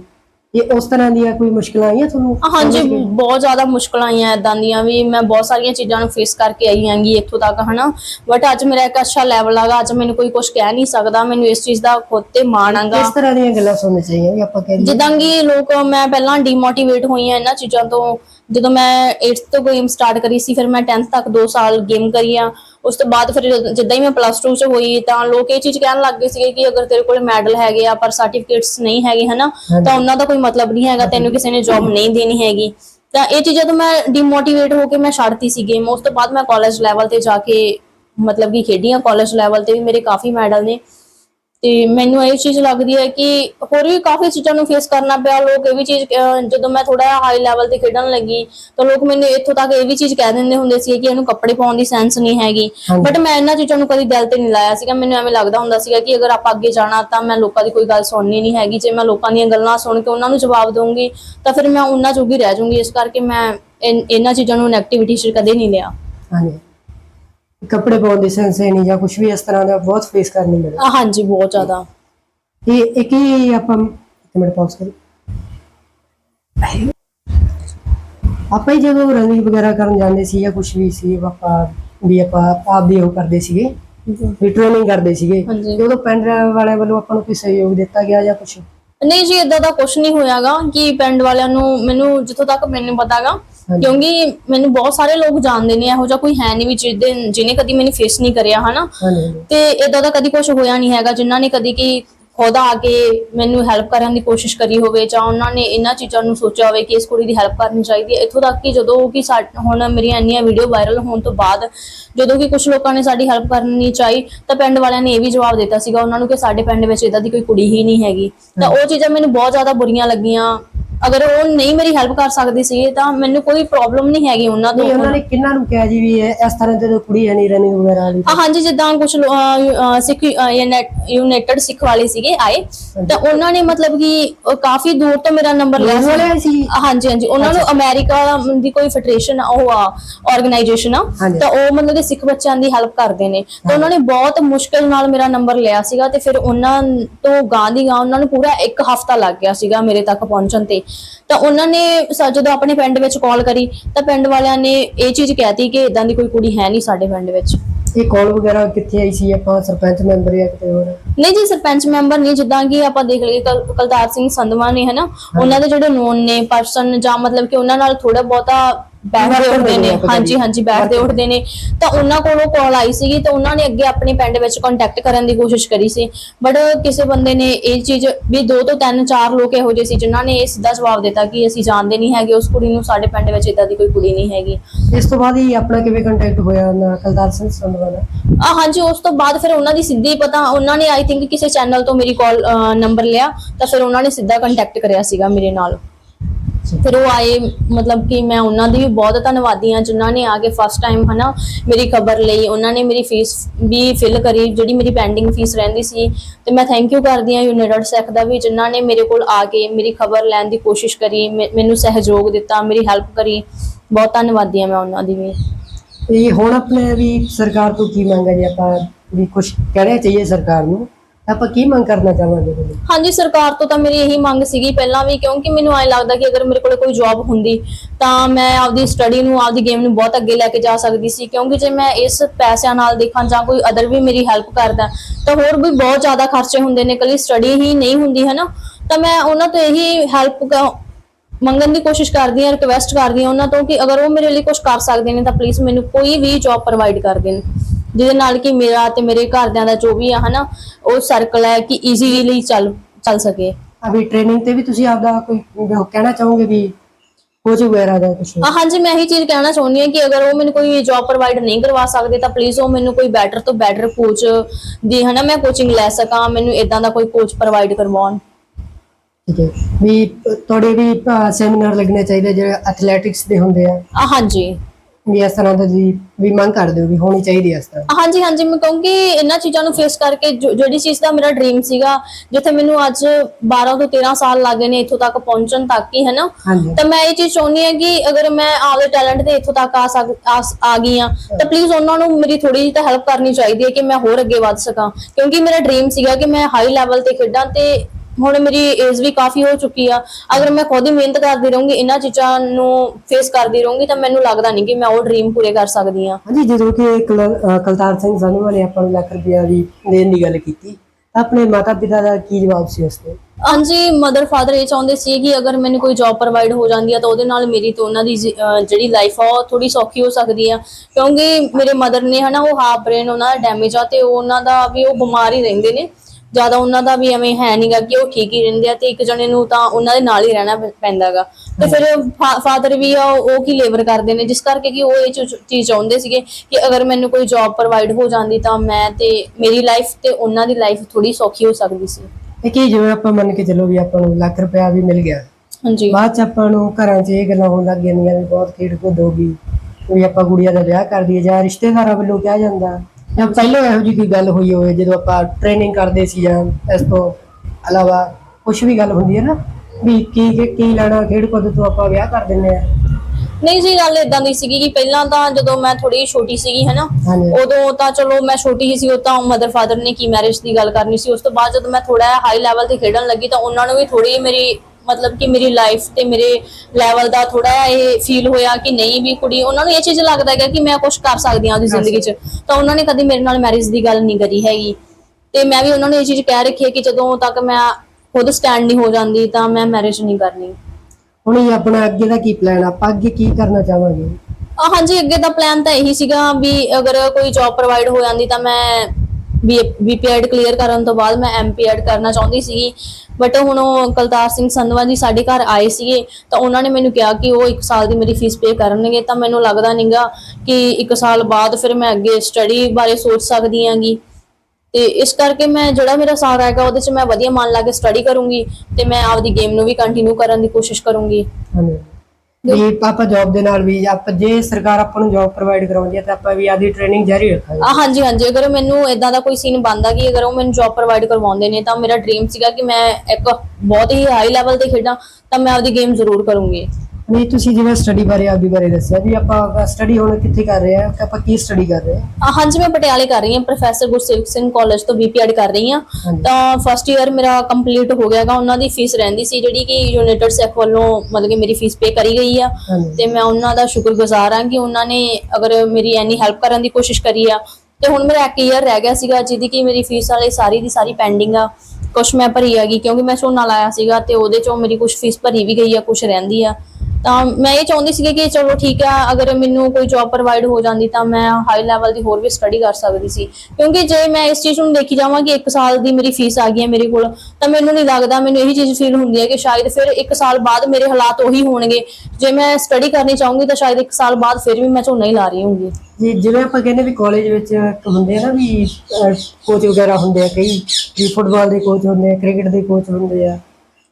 ਇਹ ਉਸ ਤਰ੍ਹਾਂ ਦੀਆਂ ਕੋਈ ਮੁਸ਼ਕਲਾਂ ਆਈਆਂ ਤੁਹਾਨੂੰ? ਹਾਂਜੀ ਬਹੁਤ ਜ਼ਿਆਦਾ ਮੁਸ਼ਕਲਾਂ ਆਈਆਂ ਇਦਾਂ ਦੀਆਂ ਵੀ ਮੈਂ ਬਹੁਤ ਸਾਰੀਆਂ ਚੀਜ਼ਾਂ ਨੂੰ ਫੇਸ ਕਰਕੇ ਆਈ ਆਂਗੀ ਇੱਥੋਂ ਤੱਕ ਹਨਾ? ਬਟ ਅੱਜ ਮੇਰਾ ਇੱਕ ਅੱਛਾ ਲੈਵਲ ਆਗਾ ਅੱਜ ਮੈਨੂੰ ਕੋਈ ਕੁਝ ਕਹਿ ਨਹੀਂ ਸਕਦਾ ਮੈਨੂੰ ਇਸ ਚੀਜ਼ ਦਾ ਖੁਦ ਤੇ ਮਾਣ ਆਗਾ ਕਿਸ ਤਰ੍ਹਾਂ ਦੀਆਂ ਗੱਲਾਂ ਸੁਣਨੀ ਚਾਹੀਦੀਆਂ ਵੀ ਆਪਾਂ ਕਹਿੰਦੇ ਜਿੱਦਾਂ ਕਿ ਲੋਕ ਮੈਂ ਪਹਿਲਾਂ ਡੀਮੋਟੀਵੇਟ ਹੋਈ ਹਾਂ ਇਹਨਾਂ ਚੀਜ਼ਾਂ ਤੋਂ ਜਦੋਂ ਮੈਂ 8th ਤੋਂ ਗੇਮ ਸਟਾਰਟ ਕਰੀ ਸੀ ਫਿਰ ਮੈਂ 10th ਤੱਕ 2 ਸਾਲ ਗੇਮ ਕਰੀ ਆ। ਉਸ ਤੋਂ ਬਾਅਦ ਫਿਰ ਜਦ- ਹੀ ਮੈਂ ਪਲੱਸ 2 ਚ ਹੋਈ ਤਾਂ ਲੋਕ ਇਹ ਚੀਜ਼ ਕਹਿਣ ਲੱਗ ਗਏ ਸੀਗੇ ਕਿ ਅਗਰ ਤੇਰੇ ਕੋਲ ਮੈਡਲ ਹੈਗੇ ਆ ਪਰ ਸਰਟੀਫਿਕੇਟਸ ਨਹੀਂ ਹੈਗੇ ਹਨਾ ਤਾਂ ਉਹਨਾਂ ਦਾ ਕੋਈ ਮਤਲਬ ਨਹੀਂ ਹੈਗਾ ਤੈਨੂੰ ਕਿਸੇ ਨੇ ਜੌਬ ਨਹੀਂ ਦੇਣੀ ਹੈਗੀ। ਤਾਂ ਇਹ ਚੀਜ਼ਾਂ ਤੋਂ ਮੈਂ ਡੀਮੋਟੀਵੇਟ ਹੋ ਕੇ ਮੈਂ ਛੱਡਤੀ ਸੀ ਗੇਮ ਉਸ ਤੋਂ ਬਾਅਦ ਮੈਂ ਕਾਲਜ ਲੈਵਲ ਤੇ ਜਾ ਕੇ ਮਤਲਬ ਕਿ ਖੇਡੀਆਂ ਕਾਲਜ ਲੈਵਲ ਤੇ ਵੀ ਮੇਰੇ ਕਾਫੀ ਮੈਡਲ ਨੇ। ਤੇ ਮੈਨੂੰ ਇਹ ਚੀਜ਼ ਲੱਗਦੀ ਹੈ ਕਿ ਹੋਰ ਵੀ ਕਾਫੀ ਚੀਜ਼ਾਂ ਨੂੰ ਫੇਸ ਕਰਨਾ ਪਿਆ ਲੋਕ ਇਹ ਵੀ ਚੀਜ਼ ਜਦੋਂ ਮੈਂ ਥੋੜਾ ਹਾਈ ਲੈਵਲ ਤੇ ਖੇਡਣ ਲੱਗੀ ਤਾਂ ਲੋਕ ਮੈਨੂੰ ਇੱਥੋਂ ਤੱਕ ਇਹ ਵੀ ਚੀਜ਼ ਕਹਿ ਦਿੰਦੇ ਹੁੰਦੇ ਸੀ ਕਿ ਇਹਨੂੰ ਕੱਪੜੇ ਪਾਉਣ ਦੀ ਸੈਂਸ ਨਹੀਂ ਹੈਗੀ। ਬਟ ਮੈਂ ਇਹਨਾਂ ਚੀਜ਼ਾਂ ਨੂੰ ਕਦੀ ਦਿਲ ਤੇ ਨਹੀਂ ਲਾਇਆ ਸੀਗਾ। ਮੈਨੂੰ ਐਵੇਂ ਲੱਗਦਾ ਹੁੰਦਾ ਸੀਗਾ ਕਿ ਅਗਰ ਆਪਾਂ ਅੱਗੇ ਜਾਣਾ ਤਾਂ ਮੈਂ ਲੋਕਾਂ ਦੀ ਕੋਈ ਗੱਲ ਸੁਣਨੀ ਨਹੀਂ ਹੈਗੀ। ਜੇ ਮੈਂ ਲੋਕਾਂ ਦੀਆਂ ਗੱਲਾਂ ਸੁਣ ਕੇ ਉਹਨਾਂ ਨੂੰ ਜਵਾਬ ਦਊਂਗੀ ਤਾਂ ਫਿਰ ਮੈਂ ਉਹਨਾਂ ਜੋਗੀ ਰਹਿ ਜਾਊਂਗੀ ਇਸ ਕਰਕੇ ਮੈਂ ਇਹਨਾਂ ਚੀਜ਼ਾਂ ਨੂੰ ਨੈਗੇਟਿਵਿਟੀ 'ਚ ਕਦੇ ਨਹੀਂ ਲਿਆ। ਹਾਂਜੀ। ਕੱਪੜੇ ਪਾਉਣ ਦੀ ਸੈਂਸ ਨਹੀਂ ਜਾਂ ਕੁਝ ਵੀ ਇਸ ਤਰ੍ਹਾਂ ਦਾ ਬਹੁਤ ਫੇਸ ਕਰਨੀ ਮਿਲੇ ਅਹ ਹਾਂਜੀ ਬਹੁਤ ਜ਼ਿਆਦਾ ਤੇ ਇੱਕ ਹੀ ਆਪਾਂ ਇੱਕ ਮਿੰਟ ਪਾਸ ਕਰੀ ਆਪਾਂ ਹੀ ਜਦੋਂ ਰਨਿੰਗ ਵਗੈਰਾ ਕਰਨ ਜਾਂਦੇ ਸੀ ਜਾਂ ਕੁਝ ਵੀ ਸੀ ਆਪਾਂ ਵੀ ਆਪਾਂ ਆਪ ਦੀ ਉਹ ਕਰਦੇ ਸੀਗੇ ਵੀ ਟ੍ਰੇਨਿੰਗ ਕਰਦੇ ਸੀਗੇ। ਤੇ ਉਦੋਂ ਪਿੰਡ ਵਾਲਿਆਂ ਵੱਲੋਂ ਆਪਾਂ ਨੂੰ ਕੋਈ ਸਹਿਯੋਗ ਦਿੱਤਾ ਗਿਆ ਜਾਂ ਕੁਝ ਨਹੀਂ ਜੀ ਇਦਾਂ ਦਾ ਕੁਝ ਨਹੀਂ ਹੋਇਆਗਾ ਕਿ ਪਿੰਡ ਵਾਲਿਆਂ ਨੂੰ ਮੈਨੂੰ ਜਿੱਥੋਂ ਤੱਕ ਮੈਨੂੰ ਪਤਾਗਾ। ਕਿਉਂਕਿ ਮੈਨੂੰ ਬਹੁਤ ਸਾਰੇ ਲੋਕ ਜਾਣਦੇ ਨੇ ਇਹੋ ਜਿਹਾ ਕੋਈ ਹੈ ਨਹੀਂ ਵੀ ਜਿਹਦੇ ਜਿਹਨੇ ਕਦੀ ਮੈਨੂੰ ਫੇਸ ਨਹੀਂ ਕਰਿਆ ਹਨਾ? ਤੇ ਇਦਾਂ ਦਾ ਕਦੀ ਕੁਝ ਹੋਇਆ ਨਹੀਂ ਹੈਗਾ ਜਿਨ੍ਹਾਂ ਨੇ ਕਦੀ ਕੀ ਖੁਦ ਆ ਕੇ ਮੈਨੂੰ ਹੈਲਪ ਕਰਨ ਦੀ ਕੋਸ਼ਿਸ਼ ਕਰੀ ਹੋਵੇ ਜਾਂ ਉਹਨਾਂ ਨੇ ਇਹਨਾਂ ਚੀਜ਼ਾਂ ਨੂੰ ਸੋਚਿਆ ਹੋਵੇ ਕਿ ਇਸ ਕੁੜੀ ਦੀ ਹੈਲਪ ਕਰਨੀ ਚਾਹੀਦੀ ਹੈ। ਇੱਥੋਂ ਤੱਕ ਕਿ ਜਦੋਂ ਕਿ ਹੁਣ ਮੇਰੀਆਂ ਇੰਨੀਆਂ ਵੀਡੀਓ ਵਾਇਰਲ ਹੋਣ ਤੋਂ ਬਾਅਦ ਜਦੋਂ ਕਿ ਕੁਝ ਲੋਕਾਂ ਨੇ ਸਾਡੀ ਹੈਲਪ ਕਰਨੀ ਚਾਹੀ ਤਾਂ ਪਿੰਡ ਵਾਲਿਆਂ ਨੇ ਇਹ ਵੀ ਜਵਾਬ ਦਿੱਤਾ ਸੀਗਾ ਉਹਨਾਂ ਨੂੰ ਕਿ ਸਾਡੇ ਪਿੰਡ ਵਿੱਚ ਇਦਾਂ ਦੀ ਕੋਈ ਕੁੜੀ ਹੀ ਨਹੀਂ ਹੈਗੀ। ਤਾਂ ਉਹ ਚੀਜ਼ਾਂ ਮੈਨੂੰ ਬਹੁਤ ਜ਼ਿਆਦਾ ਬੁਰੀਆਂ ਲੱਗੀਆਂ। ਅਗਰ ਉਹ ਨਹੀਂ ਮੇਰੀ ਹੈਲਪ ਕਰ ਸਕਦੀ ਸੀ ਤਾਂ ਮੈਨੂੰ ਕੋਈ ਪ੍ਰੋਬਲਮ ਨਹੀਂ ਹੈਗੀ ਉਹਨਾਂ ਤੋਂ। ਨਹੀਂ ਉਹਨਾਂ ਨੇ ਕਿੰਨਾਂ ਨੂੰ ਕਿਹਾ ਜੀ ਵੀ ਇਹ ਇਸ ਤਰ੍ਹਾਂ ਤੇ ਕੁੜੀ ਹੈ ਨਹੀਂ ਰਨਿੰਗ ਵਗੈਰਾ ਵਾਲੀ ਹਾਂ ਹਾਂਜੀ ਜਿੱਦਾਂ ਕੁਝ ਸਿੱਖ ਯੂਨਾਈਟਿਡ ਸਿੱਖ ਵਾਲੇ ਸੀਗੇ ਆਏ। ਤਾਂ ਉਹਨਾਂ ਨੇ ਮਤਲਬ ਕਿ ਕਾਫੀ ਦੂਰ ਤੋਂ ਮੇਰਾ ਨੰਬਰ ਲਿਆ ਸੀ। ਹਾਂਜੀ ਹਾਂਜੀ। ਉਹਨਾਂ ਨੂੰ ਅਮਰੀਕਾ ਦੀ ਕੋਈ ਫੈਡਰੇਸ਼ਨ ਉਹ ਆ ਆਰਗੇਨਾਈਜੇਸ਼ਨ ਆ। ਤਾਂ ਉਹ ਮਤਲਬ ਕਿ ਸਿੱਖ ਬੱਚਿਆਂ ਦੀ ਹੈਲਪ ਕਰਦੇ ਨੇ। ਤਾਂ ਉਹਨਾਂ ਨੇ ਬਹੁਤ ਮੁਸ਼ਕਲ ਨਾਲ ਮੇਰਾ ਨੰਬਰ ਲਿਆ ਸੀਗਾ ਤੇ ਫਿਰ ਉਹਨਾਂ ਤੋਂ ਗਾਂ ਦੀ ਗਾਂ ਉਹਨਾਂ ਨੂੰ ਪੂਰਾ ਇੱਕ ਹਫਤਾ ਲੱਗ ਗਿਆ ਸੀਗਾ ਮੇਰੇ ਤੱਕ ਪਹੁੰਚਣ ਤੇ। ਤਾਂ ਉਹਨਾਂ ਨੇ ਜਦੋਂ ਆਪਣੇ ਪਿੰਡ ਵਿੱਚ ਕਾਲ ਕਰੀ ਤਾਂ ਪਿੰਡ ਵਾਲਿਆਂ ਨੇ ਇਹ ਚੀਜ਼ ਕਹਿਤੀ ਕਿ ਇਦਾਂ ਦੀ ਕੋਈ ਕੁੜੀ ਹੈ ਨਹੀਂ ਸਾਡੇ ਪਿੰਡ ਵਿੱਚ। ਇਹ ਕਾਲ ਵਗੈਰਾ, ਕਿੱਥੇ ਆਈ ਸੀ ਆਪਾਂ, ਸਰਪੰਚ ਮੈਂਬਰ ਜਾਂ ਕਿਤੇ ਹੋਰ? ਨਹੀਂ ਜੀ, ਸਰਪੰਚ ਮੈਂਬਰ ਨਹੀਂ, ਜਿੱਦਾਂ ਕਿ ਆਪਾਂ ਦੇਖ ਲਈਏ ਕਲ- ਕਲਤਾਰ ਸਿੰਘ ਸੰਧਵਾ ਨੇ, ਹਨਾ? ਉਹਨਾਂ ਦੇ ਜਿਹੜੇ ਨੋਨ ਨੇ ਪਰਸਨ ਜਾਂ ਮਤਲਬ ਕਿ ਉਹਨਾਂ ਨਾਲ ਥੋੜਾ ਬਹੁਤਾ ਬੈਠਦੇ ਉੱਠਦੇ ਨੇ ਹਾਂਜੀ। ਹਾਂਜੀ ਬੈਠਦੇ। ਉੱਠਦੇ ਨੇ ਤਾਂ ਉਹਨਾਂ ਕੋਲੋਂ ਕਾਲ ਆਈ ਸੀਗੀ ਤੇ ਉਹਨਾਂ ਨੇ ਅੱਗੇ ਆਪਣੇ ਪਿੰਡ ਵਿੱਚ ਕੰਟੈਕਟ ਕਰਨ ਦੀ ਕੋਸ਼ਿਸ਼ ਕਰੀ ਸੀ ਬਟ ਕਿਸੇ ਬੰਦੇ ਨੇ ਇਹ ਚੀਜ਼ ਵੀ ਦੋ ਤੋਂ ਤਿੰਨ ਚਾਰ ਲੋਕ ਇਹੋ ਜਿਹੇ ਸੀ ਜਿਨ੍ਹਾਂ ਨੇ ਇਹ ਸਿੱਧਾ ਜਵਾਬ ਦਿੱਤਾ ਕਿ ਅਸੀਂ ਜਾਣਦੇ ਨਹੀਂ ਹੈਗੇ ਉਸ ਕੁੜੀ ਨੂੰ ਸਾਡੇ ਪਿੰਡ ਵਿੱਚ ਇਦਾਂ ਦੀ ਕੋਈ ਕੁੜੀ ਨਹੀਂ ਹੈਗੀ ਇਸ ਤੋਂ ਬਾਅਦ ਹੀ ਆਪਣਾ ਕਿਵੇਂ ਕੰਟੈਕਟ ਹੋਇਆ ਨਾ ਕਲਦਾਰ ਸਿੰਘ ਸੰਧਵਾ ਦਾ ਆ ਹਾਂਜੀ ਉਸ ਤੋਂ ਬਾਅਦ ਫਿਰ ਉਹਨਾਂ ਦੀ ਸਿੱਧੀ ਪਤਾ ਉਹਨਾਂ ਨੇ ਆਈ ਥਿੰਕ ਕਿਸੇ ਚੈਨਲ ਤੋਂ ਮੇਰੀ ਕਾਲ ਨੰਬਰ ਲਿਆ ਤਾਂ ਫਿਰ ਉਹਨਾਂ ਨੇ ਸਿੱਧਾ ਕੰਟੈਕਟ ਕਰਿਆ ਸੀਗਾ ਮੇਰੇ ਨਾਲ ਫਿਰ ਉਹ ਆਏ, ਮਤਲਬ ਕਿ ਮੈਂ ਉਹਨਾਂ ਦੀ ਵੀ ਬਹੁਤ ਧੰਨਵਾਦੀ ਹਾਂ ਜਿਨ੍ਹਾਂ ਨੇ ਆ ਕੇ ਫਸਟ ਟਾਈਮ ਹਨਾ ਮੇਰੀ ਖਬਰ ਲਈ, ਉਹਨਾਂ ਨੇ ਮੇਰੀ ਫੀਸ ਵੀ ਫਿਲ ਕਰੀ, ਜਿਹੜੀ ਮੇਰੀ ਪੈਂਡਿੰਗ ਫੀਸ ਰਹਿੰਦੀ ਸੀ। ਤੇ ਮੈਂ ਥੈਂਕ ਯੂ ਕਰਦੀ ਹਾਂ ਯੂਨਾਈਟਿਡ ਸੈਕ ਦਾ ਵੀ, ਜਿਨ੍ਹਾਂ ਨੇ ਮੇਰੇ ਕੋਲ ਆ ਕੇ ਮੇਰੀ ਖਬਰ ਲੈਣ ਦੀ ਕੋਸ਼ਿਸ਼ ਕਰੀ, ਮੈ- ਮੈਨੂੰ ਸਹਿਯੋਗ ਦਿੱਤਾ, ਮੇਰੀ ਹੈਲਪ ਕਰੀ। ਬਹੁਤ ਧੰਨਵਾਦੀ ਆ ਮੈਂ ਉਹਨਾਂ ਦੀ ਵੀ। ਇਹ ਹੁਣ ਆਪਣੇ ਵੀ ਸਰਕਾਰ ਤੋਂ ਕੀ ਮੰਗ ਹੈ ਜੀ ਆਪਾਂ ਵੀ ਕੁਝ ਕਹਿਣਾ ਚਾਹੀਏ ਸਰਕਾਰ ਨੂੰ? ਆਪਾਂ ਕੀ ਮੰਗ ਕਰਨਾ ਚਾਹਾਂਗੇ ਹਾਂਜੀ, ਸਰਕਾਰ ਤੋਂ ਤਾਂ ਮੇਰੀ ਇਹੀ ਮੰਗ ਸੀਗੀ ਪਹਿਲਾਂ ਵੀ, ਕਿਉਂਕਿ ਮੈਨੂੰ ਐ ਲੱਗਦਾ ਕਿ ਅਗਰ ਮੇਰੇ ਕੋਲ ਕੋਈ ਜੌਬ ਹੁੰਦੀ, ਤਾਂ ਮੈਂ ਆਪਦੀ ਸਟੱਡੀ ਨੂੰ, ਆਪਦੀ ਗੇਮ ਨੂੰ ਬਹੁਤ ਅੱਗੇ ਲੈ ਕੇ ਜਾ ਸਕਦੀ ਸੀ। ਕਿਉਂਕਿ ਜੇ ਮੈਂ ਇਸ ਪੈਸਿਆਂ ਨਾਲ ਦੇਖਾਂ ਜਾਂ ਕੋਈ ਅਦਰ ਵੀ ਮੇਰੀ ਹੈਲਪ ਕਰਦਾ, ਤਾਂ ਹੋਰ ਵੀ ਬਹੁਤ ਜ਼ਿਆਦਾ ਖਰਚੇ ਹੁੰਦੇ ਨੇ। ਕੱਲੀ ਸਟੱਡੀ ਹੀ ਨਹੀਂ ਹੁੰਦੀ ਹੈ ਨਾ ਤਾਂ ਮੈਂ ਉਹਨਾਂ ਤੋਂ ਇਹੀ ਹੈਲਪ ਮੰਗਣ ਦੀ ਕੋਸ਼ਿਸ਼ ਕਰਦੀ ਹਾਂ ਰਿਕਵੈਸਟ ਕਰਦੀ ਹਾਂ ਉਹਨਾਂ ਤੋਂ ਕਿ ਅਗਰ ਉਹ ਮੇਰੇ ਲਈ ਕੁਝ ਕਰ ਸਕਦੇ ਨੇ, ਤਾਂ ਪਲੀਜ਼ ਮੈਨੂੰ ਕੋਈ ਵੀ ਜੌਬ ਪ੍ਰੋਵਾਈਡ ਕਰ ਦੇਣ। ਜਿਹਦੇ ਨਾਲ ਕਿ ਮੇਰਾ ਤੇ ਮੇਰੇ ਘਰਦਿਆਂ ਦਾ ਜੋ ਵੀ ਆ ਹਨਾ ਉਹ ਸਰਕਲ ਹੈ ਕਿ ਈਜ਼ੀਲੀ ਚੱਲ ਚੱਲ ਸਕੇ। ਅਭੀ ਟ੍ਰੇਨਿੰਗ ਤੇ ਵੀ ਤੁਸੀਂ ਆਪਦਾ ਕੋਈ ਕਹਿਣਾ ਚਾਹੋਗੇ ਵੀ ਕੋਚ ਵਗੈਰਾ ਦਾ ਕੁਝ ਆ ਹਾਂਜੀ ਮੈਂ ਇਹੀ ਚੀਜ਼ ਕਹਿਣਾ ਚਾਹੁੰਦੀ ਹਾਂ ਕਿ ਅਗਰ ਉਹ ਮੈਨੂੰ ਕੋਈ ਜੌਬ ਪ੍ਰੋਵਾਈਡ ਨਹੀਂ ਕਰਵਾ ਸਕਦੇ ਤਾਂ ਪਲੀਜ਼ ਉਹ ਮੈਨੂੰ ਕੋਈ ਬੈਟਰ ਤੋਂ ਬੈਟਰ ਕੋਚ ਦੀ ਹਨਾ ਮੈਂ ਕੋਚਿੰਗ ਲੈ ਸਕਾਂ ਮੈਨੂੰ ਇਦਾਂ ਦਾ ਕੋਈ ਕੋਚ ਪ੍ਰੋਵਾਈਡ ਕਰਵਾਉਣ। ਠੀਕ ਹੈ। ਵੀ ਤੁਹਾਡੇ ਵੀ ਸੈਮੀਨਾਰ ਲੱਗਣੇ ਚਾਹੀਦੇ ਜਿਹੜੇ ਐਥਲੈਟਿਕਸ ਦੇ ਹੁੰਦੇ ਆ। ਆ ਹਾਂਜੀ। ਵੀ ਇਸ ਤਰ੍ਹਾਂ ਦਾ ਜੀ ਵੀ ਮੰਗ ਕਰਦੇ ਹੋ ਵੀ ਹੋਣੀ ਚਾਹੀਦੀ ਹੈ ਇਸ ਤਰ੍ਹਾਂ ਹਾਂਜੀ ਹਾਂਜੀ ਮੈਂ ਕਹੂੰਗੀ ਇਹਨਾਂ ਚੀਜ਼ਾਂ ਨੂੰ ਫੇਸ ਕਰਕੇ ਜੋ- ਜਿਹੜੀ ਚੀਜ਼ ਦਾ ਮੇਰਾ ਡ੍ਰੀਮ ਸੀਗਾ ਜਿੱਥੇ ਮੈਨੂੰ ਅੱਜ 12 ਤੋਂ 13 ਸਾਲ ਲੱਗੇ ਨੇ ਇੱਥੋਂ ਤੱਕ ਪਹੁੰਚਣ ਤੱਕ ਹੀ ਹੈ ਨਾ ਹਾਂਜੀ। ਤਾਂ ਮੈਂ ਇਹ ਚੀਜ਼ ਚਾਹੁੰਦੀ ਹਾਂ ਕਿ ਅਗਰ ਮੈਂ ਆਪਦੇ ਟੈਲੈਂਟ ਤੇ ਇੱਥੋਂ ਤੱਕ ਆ ਸਕ ਆ ਸ- ਆ ਗਈ ਆ ਤਾਂ ਪਲੀਜ਼ ਉਹਨਾਂ ਨੂੰ ਮੇਰੀ ਥੋੜੀ ਜਿਹੀ ਤਾਂ ਹੈਲਪ ਕਰਨੀ ਚਾਹੀਦੀ ਹੈ ਕਿ ਮੈਂ ਹੋਰ ਅੱਗੇ ਵੱਧ ਸਕਾਂ। ਕਿਉਂਕਿ ਮੇਰਾ ਡ੍ਰੀਮ ਸੀਗਾ ਕਿ ਮੈਂ ਹਾਈ ਲੈਵਲ ਤੇ ਖੇਡਾਂ ਤੇ ਹੁਣ ਮੇਰੀ ਏਜ ਵੀ ਕਾਫੀ ਹੋ ਚੁੱਕੀ ਆ। ਅਗਰ ਮੈਂ ਖੁਦ ਹੀ ਮਿਹਨਤ ਕਰਦੀ ਰਹੂੰਗੀ ਇਹਨਾਂ ਚੀਜ਼ਾਂ ਨੂੰ ਫੇਸ ਕਰਦੀ ਰਹੂੰਗੀ ਤਾਂ ਮੈਨੂੰ ਲੱਗਦਾ ਨਹੀਂ ਕਿ ਮੈਂ ਉਹ ਡ੍ਰੀਮ ਪੂਰੇ ਕਰ ਸਕਦੀ ਆ ਹਾਂਜੀ ਜਦੋਂ ਕਿ ਕਲਤਾਰ ਸਿੰਘ ਸਾਨੂੰ ਵਾਲੇ ਆਪਾਂ ਨੂੰ ਲੱਖ ਰੁਪਇਆ ਵੀ ਦੇਣ ਦੀ ਗੱਲ ਕੀਤੀ ਤਾਂ ਆਪਣੇ ਮਾਤਾ ਪਿਤਾ ਦਾ ਕੀ ਜਵਾਬ ਸੀ ਉਸ ਤੇ ਹਾਂਜੀ ਮਦਰ ਫਾਦਰ ਇਹ ਚਾਹੁੰਦੇ ਸੀ ਕਿ ਅਗਰ ਮੈਨੂੰ ਕੋਈ ਜੌਬ ਪ੍ਰੋਵਾਈਡ ਹੋ ਜਾਂਦੀ ਆ ਤਾਂ ਉਹਦੇ ਨਾਲ ਮੇਰੀ ਤੇ ਉਹਨਾਂ ਦੀ ਜਿਹੜੀ ਲਾਈਫ ਆ ਉਹ ਥੋੜੀ ਸੌਖੀ ਹੋ ਸਕਦੀ ਆ। ਕਿਉਂਕਿ ਮੇਰੇ ਮਦਰ ਨੇ ਹਨਾ ਉਹ ਹਾਫ ਬ੍ਰੇਨ ਉਹਨਾਂ ਦਾ ਡੈਮੇਜ ਆ ਤੇ ਉਹਨਾਂ ਦਾ ਵੀ ਉਹ ਬਿਮਾਰ ਹੀ ਰਹਿੰਦੇ ਨੇ। ਜ਼ਿਆਦਾ ਉਹਨਾਂ ਦਾ ਵੀ ਐਵੇਂ ਹੈ ਨਹੀਂਗਾ ਕਿ ਉਹ ਠੀਕ ਹੀ ਰਹਿੰਦੇ ਆ ਤੇ ਇੱਕ ਜਣੇ ਨੂੰ ਤਾਂ ਉਹਨਾਂ ਦੇ ਨਾਲ ਹੀ ਰਹਿਣਾ ਪ- ਪੈਂਦਾਗਾ। ਤੇ ਫਿਰ ਫਾਦਰ ਵੀ ਆ ਉਹ ਉਹ ਕੀ ਲੇਬਰ ਕਰਦੇ ਨੇ ਜਿਸ ਕਰਕੇ ਕਿ ਉਹ ਇਹ ਚੀਜ਼ ਚੀਜ਼ ਚਾਹੁੰਦੇ ਸੀਗੇ ਕਿ ਅਗਰ ਮੈਨੂੰ ਕੋਈ ਜੌਬ ਪ੍ਰੋਵਾਈਡ ਹੋ ਜਾਂਦੀ ਤਾਂ ਮੈਂ ਤੇ ਮੇਰੀ ਲਾਈਫ ਤੇ ਉਹਨਾਂ ਦੀ ਲਾਈਫ ਥੋੜੀ ਸੌਖੀ ਹੋ ਸਕਦੀ ਸੀ। ਇਹ ਕੀ ਜਿਵੇਂ ਆਪਾਂ ਮੰਨ ਕੇ ਚੱਲੋ ਵੀ ਆਪਾਂ ਨੂੰ ਲੱਖ ਰੁਪਇਆ ਵੀ ਮਿਲ ਗਿਆ। ਹਾਂਜੀ। ਬਾਅਦ ਚ ਆਪਾਂ ਨੂੰ ਘਰਾਂ 'ਚ ਇਹ ਗੱਲਾਂ ਹੋਣ ਲੱਗ ਜਾਂਦੀਆਂ ਵੀ ਬਹੁਤ ਖੇਡ ਕੁੱਦ ਹੋ ਗਈ। ਵੀ ਆਪਾਂ ਕੁੜੀਆਂ ਦਾ ਵਿਆਹ ਕਰ ਦਈਏ ਜਾਂ ਰਿਸ਼ਤੇਦਾਰਾਂ ਵੱਲੋਂ ਕਿਹਾ ਜਾਂਦਾ। ਜਾਂ ਪਹਿਲਾਂ ਇਹੋ ਜਿਹੀ ਕੋਈ ਗੱਲ ਹੋਈ ਹੋਵੇ ਜਦੋਂ ਆਪਾਂ ਟ੍ਰੇਨਿੰਗ ਕਰਦੇ ਸੀ ਜਾਂ ਇਸ ਤੋਂ ਇਲਾਵਾ ਕੁਝ ਵੀ ਗੱਲ ਹੁੰਦੀ ਹੈ ਨਾ ਵੀ ਕੀ ਕੀ- ਲੈਣਾ ਖੇਡ ਕੁੱਦ ਤੋਂ ਆਪਾਂ ਵਿਆਹ ਕਰ ਦਿੰਦੇ ਆ ਨਹੀਂ ਜੀ ਗੱਲ ਇਦਾਂ ਦੀ ਸੀਗੀ ਕਿ ਪਹਿਲਾਂ ਤਾਂ ਜਦੋਂ ਮੈਂ ਥੋੜੀ ਛੋਟੀ ਸੀਗੀ ਹਨਾ ਉਦੋਂ ਤਾਂ ਚਲੋ ਮੈਂ ਛੋਟੀ ਹੀ ਸੀ ਉਹ ਤਾਂ ਮਦਰ ਫਾਦਰ ਨੇ ਕੀ ਮੈਰਿਜ ਦੀ ਗੱਲ ਕਰਨੀ ਸੀ ਉਸ ਤੋਂ ਬਾਅਦ ਜਦੋਂ ਮੈਂ ਥੋੜਾ ਹਾਈ ਲੈਵਲ ਤੇ ਖੇਡਣ ਲੱਗੀ ਤਾਂ ਉਹਨਾਂ ਨੂੰ ਵੀ ਥੋੜੀ ਮੇਰੀ ਮਤਲਬ ਕਿ ਮੇਰੀ ਲਾਈਫ ਤੇ ਮੇਰੇ ਲੈਵਲ ਦਾ ਥੋੜਾ ਇਹ ਫੀਲ ਹੋਇਆ ਕਿ ਨਹੀਂ ਵੀ ਕੁੜੀ ਉਹਨਾਂ ਨੂੰ ਇਹ ਚੀਜ਼ ਲੱਗਦਾ ਹੈਗਾ ਕਿ ਮੈਂ ਕੁਝ ਕਰ ਸਕਦੀ ਹਾਂ ਉਹਦੀ ਜ਼ਿੰਦਗੀ 'ਚ। ਤਾਂ ਉਹਨਾਂ ਨੇ ਕਦੀ ਮੇਰੇ ਨਾਲ ਮੈਰਿਜ ਦੀ ਗੱਲ ਨਹੀਂ ਕਰੀ ਹੈਗੀ। ਤੇ ਮੈਂ ਵੀ ਉਹਨਾਂ ਨੂੰ ਇਹ ਚੀਜ਼ ਕਹਿ ਰੱਖੀ ਹੈ ਕਿ ਜਦੋਂ ਤੱਕ ਮੈਂ ਖੁਦ ਸਟੈਂਡ ਨਹੀਂ ਹੋ ਜਾਂਦੀ ਤਾਂ ਮੈਂ ਮੈਰਿਜ ਨਹੀਂ ਕਰਨੀ। ਹੁਣ ਇਹ ਆਪਣਾ ਅੱਗੇ ਦਾ ਕੀ ਪਲਾਨ ਆਪਾਂ ਅੱਗੇ ਕੀ ਕਰਨਾ ਚਾਹਾਂਗੇ? ਹਾਂਜੀ ਅੱਗੇ ਦਾ ਪਲਾਨ ਤਾਂ ਇਹੀ ਸੀਗਾ ਵੀ ਅਗਰ ਕੋਈ ਜੌਬ ਪ੍ਰੋਵਾਈਡ ਹੋ ਜਾਂਦੀ ਤਾਂ ਮੈਂ ਬੀਪੀਐਡ ਕਲੀਅਰ ਕਰਨ ਤੋਂ ਬਾਅਦ ਮੈਂ ਐਮਪੀਐਡ ਕਰਨਾ ਚਾਹੁੰਦੀ ਸੀਗੀ। ਬਟ ਹੁਣ ਉਹ ਕਲਤਾਰ ਸਿੰਘ ਸੰਧਵਾ ਜੀ ਸਾਡੇ ਘਰ ਆਏ ਸੀਗੇ, ਤਾਂ ਉਹਨਾਂ ਨੇ ਮੈਨੂੰ ਕਿਹਾ ਕਿ ਉਹ 1 ਸਾਲ ਦੀ ਮੇਰੀ ਫੀਸ ਪੇ ਕਰਨਗੇ। ਤਾਂ ਮੈਨੂੰ ਲੱਗਦਾ ਨਹੀਂਗਾ ਕਿ 1 ਸਾਲ ਬਾਅਦ ਫਿਰ ਮੈਂ ਅੱਗੇ ਸਟੱਡੀ ਬਾਰੇ ਸੋਚ ਸਕਦੀ ਆਂਗੀ ਤੇ ਇਸ ਕਰਕੇ ਮੈਂ, ਜਿਹੜਾ ਮੇਰਾ ਸਾਲ ਹੈਗਾ, ਉਹਦੇ 'ਚ ਮੈਂ ਵਧੀਆ ਮਨ ਲਾ ਕੇ ਸਟੱਡੀ ਕਰੂੰਗੀ ਤੇ ਮੈਂ ਆਪਦੀ ਗੇਮ ਨੂੰ ਵੀ ਕੰਟੀਨਿਊ ਕਰਨ ਦੀ ਕੋਸ਼ਿਸ਼ ਕਰੂੰਗੀ। ਹਾਂਜੀ। ਵੀ ਆਪਾਂ ਜੌਬ ਦੇ ਨਾਲ ਵੀ ਆਪਾਂ ਜੇ ਸਰਕਾਰ ਆਪਾਂ ਨੂੰ ਜੌਬ ਪ੍ਰੋਵਾਈਡ ਕਰਾਉਂਦੀ ਹੈ ਤਾਂ ਆਪਾਂ ਵੀ ਆਦੀ ਟ੍ਰੇਨਿੰਗ ਜਾਰੀ ਰੱਖਾਂਗੇ। ਆ ਹਾਂਜੀ ਹਾਂਜੀ। ਅਗਰ ਮੈਨੂੰ ਇਦਾਂ ਦਾ ਕੋਈ ਸੀਨ ਬਣਦਾ ਕਿ ਅਗਰ ਉਹ ਮੈਨੂੰ ਜੌਬ ਪ੍ਰੋਵਾਈਡ ਕਰਵਾਉਂਦੇ ਨੇ ਤਾਂ ਮੇਰਾ ਡ੍ਰੀਮ ਸੀਗਾ ਕਿ ਮੈਂ ਇੱਕ ਬਹੁਤ ਹੀ ਹਾਈ ਲੈਵਲ ਤੇ ਖੇਡਾਂ ਤਾਂ ਮੈਂ ਆਪਦੀ ਗੇਮ ਜ਼ਰੂਰ ਕਰੂੰਗੀ। ਨਹੀਂ ਤੁਸੀਂ ਜਿਵੇਂ ਸਟੱਡੀ ਬਾਰੇ ਆਪਦੀ ਬਾਰੇ ਦੱਸਿਆ ਵੀ ਆਪਾਂ ਸਟੱਡੀ ਹੁਣ ਕਿੱਥੇ ਕਰ ਰਹੇ ਆ ਆਪਾਂ ਕੀ ਸਟੱਡੀ ਕਰ ਰਹੇ ਆ ਆ ਹਾਂਜੀ ਮੈਂ ਪਟਿਆਲੇ ਕਰ ਰਹੀ ਹਾਂ ਪ੍ਰੋਫੈਸਰ ਗੁਰਸੇਵਕ ਸਿੰਘ ਕਾਲਜ ਤੋਂ ਬੀਪੀਐਡ ਕਰ ਰਹੀ ਹਾਂ। ਹਾਂਜੀ। ਤਾਂ ਫਸਟ ਈਅਰ ਮੇਰਾ ਕੰਪਲੀਟ ਹੋ ਗਿਆਗਾ ਉਹਨਾਂ ਦੀ ਫੀਸ ਰਹਿੰਦੀ ਸੀ ਜਿਹੜੀ ਕਿ ਯੂਨਾਈਟਿਡ ਸੈਕ ਵੱਲੋਂ ਮਤਲਬ ਕਿ ਮੇਰੀ ਫੀਸ ਪੇ ਕਰੀ ਗਈ ਆ। ਹਾਂਜੀ। ਤੇ ਮੈਂ ਉਹਨਾਂ ਦਾ ਸ਼ੁਕਰਗੁਜ਼ਾਰ ਹਾਂ ਕਿ ਉਹਨਾਂ ਨੇ ਅਗਰ ਮੇਰੀ ਐਨੀ ਹੈਲਪ ਕਰਨ ਦੀ ਕੋਸ਼ਿਸ਼ ਕਰੀ ਆ। ਤੇ ਹੁਣ ਮੇਰਾ ਇੱਕ ਈਅਰ ਰਹਿ ਗਿਆ ਸੀਗਾ ਜਿਹਦੀ ਕਿ ਮੇਰੀ ਫੀਸ ਵਾਲੀ ਸਾਰੀ ਦੀ ਸਾਰੀ ਪੈਂਡਿੰਗ ਆ। ਕੁਛ ਮੈਂ ਭਰੀ ਹੈਗੀ ਕਿਉਂਕਿ ਮੈਂ ਝੋਨਾ ਲਾਇਆ ਸੀਗਾ ਤੇ ਉਹਦੇ ਚੋਂ ਮੇਰੀ ਕੁਛ ਫੀਸ ਭਰੀ ਵੀ ਗਈ ਆ ਕੁਛ ਰਹਿੰਦੀ ਆ। ਤਾਂ ਮੈਂ ਇਹ ਚਾਹੁੰਦੀ ਸੀ ਕਿ ਚਲੋ ਠੀਕ ਆ, ਅਗਰ ਮੈਨੂੰ ਕੋਈ ਜੌਬ ਪ੍ਰੋਵਾਈਡ ਹੋ ਜਾਂਦੀ ਤਾਂ ਮੈਂ ਹਾਈ ਲੈਵਲ ਦੀ ਹੋਰ ਵੀ ਸਟੱਡੀ ਕਰ ਸਕਦੀ ਸੀ। ਕਿਉਂਕਿ ਜੇ ਮੈਂ ਇਸ ਚੀਜ਼ ਨੂੰ ਦੇਖੀ ਜਾਵਾਂ ਕਿ 1 ਸਾਲ ਦੀ ਮੇਰੀ ਫੀਸ ਆ ਗਈ ਹੈ ਮੇਰੇ ਕੋਲ, ਤਾਂ ਮੈਨੂੰ ਨਹੀਂ ਲੱਗਦਾ, ਮੈਨੂੰ ਇਹੀ ਚੀਜ਼ ਫੀਲ ਹੁੰਦੀ ਹੈ ਕਿ ਸ਼ਾਇਦ ਫਿਰ 1 ਸਾਲ ਬਾਅਦ ਮੇਰੇ ਹਾਲਾਤ ਉਹੀ ਹੋਣਗੇ। ਜੇ ਮੈਂ ਸਟੱਡੀ ਕਰਨੀ ਚਾਹੂੰਗੀ ਤਾਂ ਸ਼ਾਇਦ 1 ਸਾਲ ਬਾਅਦ ਫਿਰ ਵੀ ਮੈਂ ਝੋਨਾ ਹੀ ਲਾ ਰਹੀ ਹੋਊਂਗੀ ਜੀ, ਜਿਵੇਂ ਆਪਾਂ ਕਹਿੰਦੇ ਵੀ ਕਾਲਜ ਵਿੱਚ ਹੁੰਦੇ ਆ ਨਾ ਵੀ ਕੋਚ ਵਗੈਰਾ ਹੁੰਦੇ ਆ ਕਈ, ਵੀ ਫੁੱਟਬਾਲ ਦੇ ਕੋਚ ਹੁੰਦੇ ਆ ਕ੍ਰਿਕਟ ਦੇ ਕੋਚ ਹੁੰਦੇ ਆ।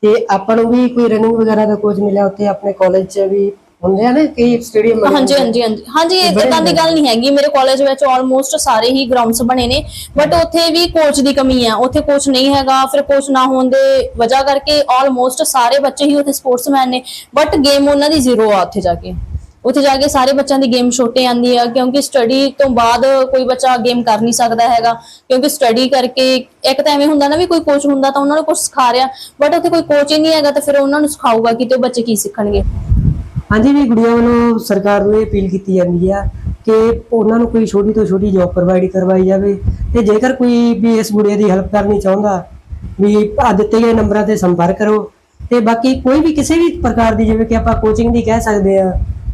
ਤੇ ਆਪਾਂ ਨੂੰ ਵੀ ਕੋਈ ਰਨਿੰਗ ਵਗੈਰਾ ਦਾ ਕੋਚ ਮਿਲਿਆ ਉੱਥੇ ਆਪਣੇ ਕਾਲਜ 'ਚ ਵੀ ਹੁੰਦੇ ਆ ਨਾ ਕਈ ਸਟੇਡੀਅਮ ਹਾਂਜੀ ਹਾਂਜੀ ਹਾਂਜੀ। ਹਾਂਜੀ ਇਦਾਂ ਦੀ ਗੱਲ ਨਹੀਂ ਹੈਗੀ। ਮੇਰੇ ਕਾਲਜ ਵਿੱਚ ਆਲਮੋਸਟ ਸਾਰੇ ਹੀ ਗਰਾਊਂਡਸ ਬਣੇ ਨੇ। ਬਟ ਉੱਥੇ ਵੀ ਕੋਚ ਦੀ ਕਮੀ ਹੈ ਉੱਥੇ ਕੋਚ ਨਹੀਂ ਹੈਗਾ। ਫਿਰ ਕੋਚ ਨਾ ਹੋਣ ਦੇ ਵਜ੍ਹਾ ਕਰਕੇ ਆਲਮੋਸਟ ਸਾਰੇ ਬੱਚੇ ਹੀ ਉੱਥੇ ਸਪੋਰਟਸਮੈਨ ਨੇ। ਬਟ ਗੇਮ ਉਹਨਾਂ ਦੀ ਜ਼ੀਰੋ ਆ ਉੱਥੇ ਜਾ ਕੇ। ਉੱਥੇ ਜਾ ਕੇ ਸਾਰੇ ਬੱਚਿਆਂ ਦੀ ਗੇਮ ਛੋਟੇ ਆਂਦੀ ਆ, ਕਿਉਂਕਿ ਸਟੱਡੀ ਤੋਂ ਬਾਅਦ ਕੋਈ ਬੱਚਾ ਗੇਮ ਕਰ ਨਹੀਂ ਸਕਦਾ ਹੈਗਾ, ਕਿਉਂਕਿ ਸਟੱਡੀ ਕਰਕੇ ਇੱਕ ਤਾਂ ਐਵੇਂ ਹੁੰਦਾ ਨਾ ਵੀ ਕੋਈ ਕੋਚ ਹੁੰਦਾ ਤਾਂ ਉਹਨਾਂ ਨੂੰ ਕੁਝ ਸਿਖਾ ਰਿਹਾ ਬਟ ਉੱਥੇ ਕੋਈ ਕੋਚ ਹੀ ਨਹੀਂ ਹੈਗਾ ਤਾਂ ਫਿਰ ਉਹਨਾਂ ਨੂੰ ਸਿਖਾਊਗਾ ਕਿ ਤੇ ਬੱਚੇ ਕੀ ਸਿੱਖਣਗੇ। ਹਾਂਜੀ, ਵੀ ਗੁੜੀਆਂ ਵੱਲੋਂ ਸਰਕਾਰ ਨੂੰ ਇਹ ਅਪੀਲ ਕੀਤੀ ਜਾਂਦੀ ਆ ਕਿ ਉਹਨਾਂ ਨੂੰ ਕੋਈ ਛੋਟੀ ਤੋਂ ਛੋਟੀ ਜੌਬ ਪ੍ਰੋਵਾਈਡ ਕਰਵਾਈ ਜਾਵੇ ਤੇ ਜੇਕਰ ਕੋਈ ਵੀ ਇਸ ਗੁੜੀਆ ਦੀ ਹੈਲਪ ਕਰਨੀ ਚਾਹੁੰਦਾ, ਵੀ ਆ ਦਿੱਤੇ ਗਏ ਨੰਬਰਾਂ ਤੇ ਸੰਪਰਕ ਕਰੋ ਤੇ ਬਾਕੀ ਕੋਈ ਵੀ ਕਿਸੇ ਵੀ ਪ੍ਰਕਾਰ ਦੀ ਜਿਵੇਂ ਕਿ ਆਪਾਂ ਕੋਚਿੰਗ ਦੀ ਕਹਿ ਸਕਦੇ ਆ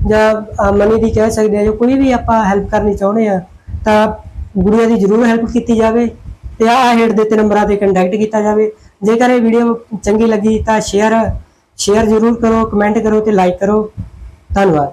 ਜਾਂ ਮਨੀ ਦੀ ਕਹਿ ਸਕਦੇ ਆ ਜੋ ਕੋਈ ਵੀ ਆਪਾਂ ਹੈਲਪ ਕਰਨੀ ਚਾਹੁੰਦੇ ਆ ਤਾਂ ਗੁੜੀਆ ਦੀ ਜ਼ਰੂਰ ਹੈਲਪ ਕੀਤੀ ਜਾਵੇ ਤੇ ਆਹ ਹੇਠ ਦਿੱਤੇ ਨੰਬਰਾਂ ਤੇ ਕੰਟੈਕਟ ਕੀਤਾ ਜਾਵੇ। ਜੇਕਰ ਇਹ ਵੀਡੀਓ ਚੰਗੀ ਲੱਗੀ ਤਾਂ ਸ਼ੇਅਰ ਸ਼ੇਅਰ ਜ਼ਰੂਰ ਕਰੋ ਕਮੈਂਟ ਕਰੋ ਤੇ ਲਾਈਕ ਕਰੋ। ਧੰਨਵਾਦ।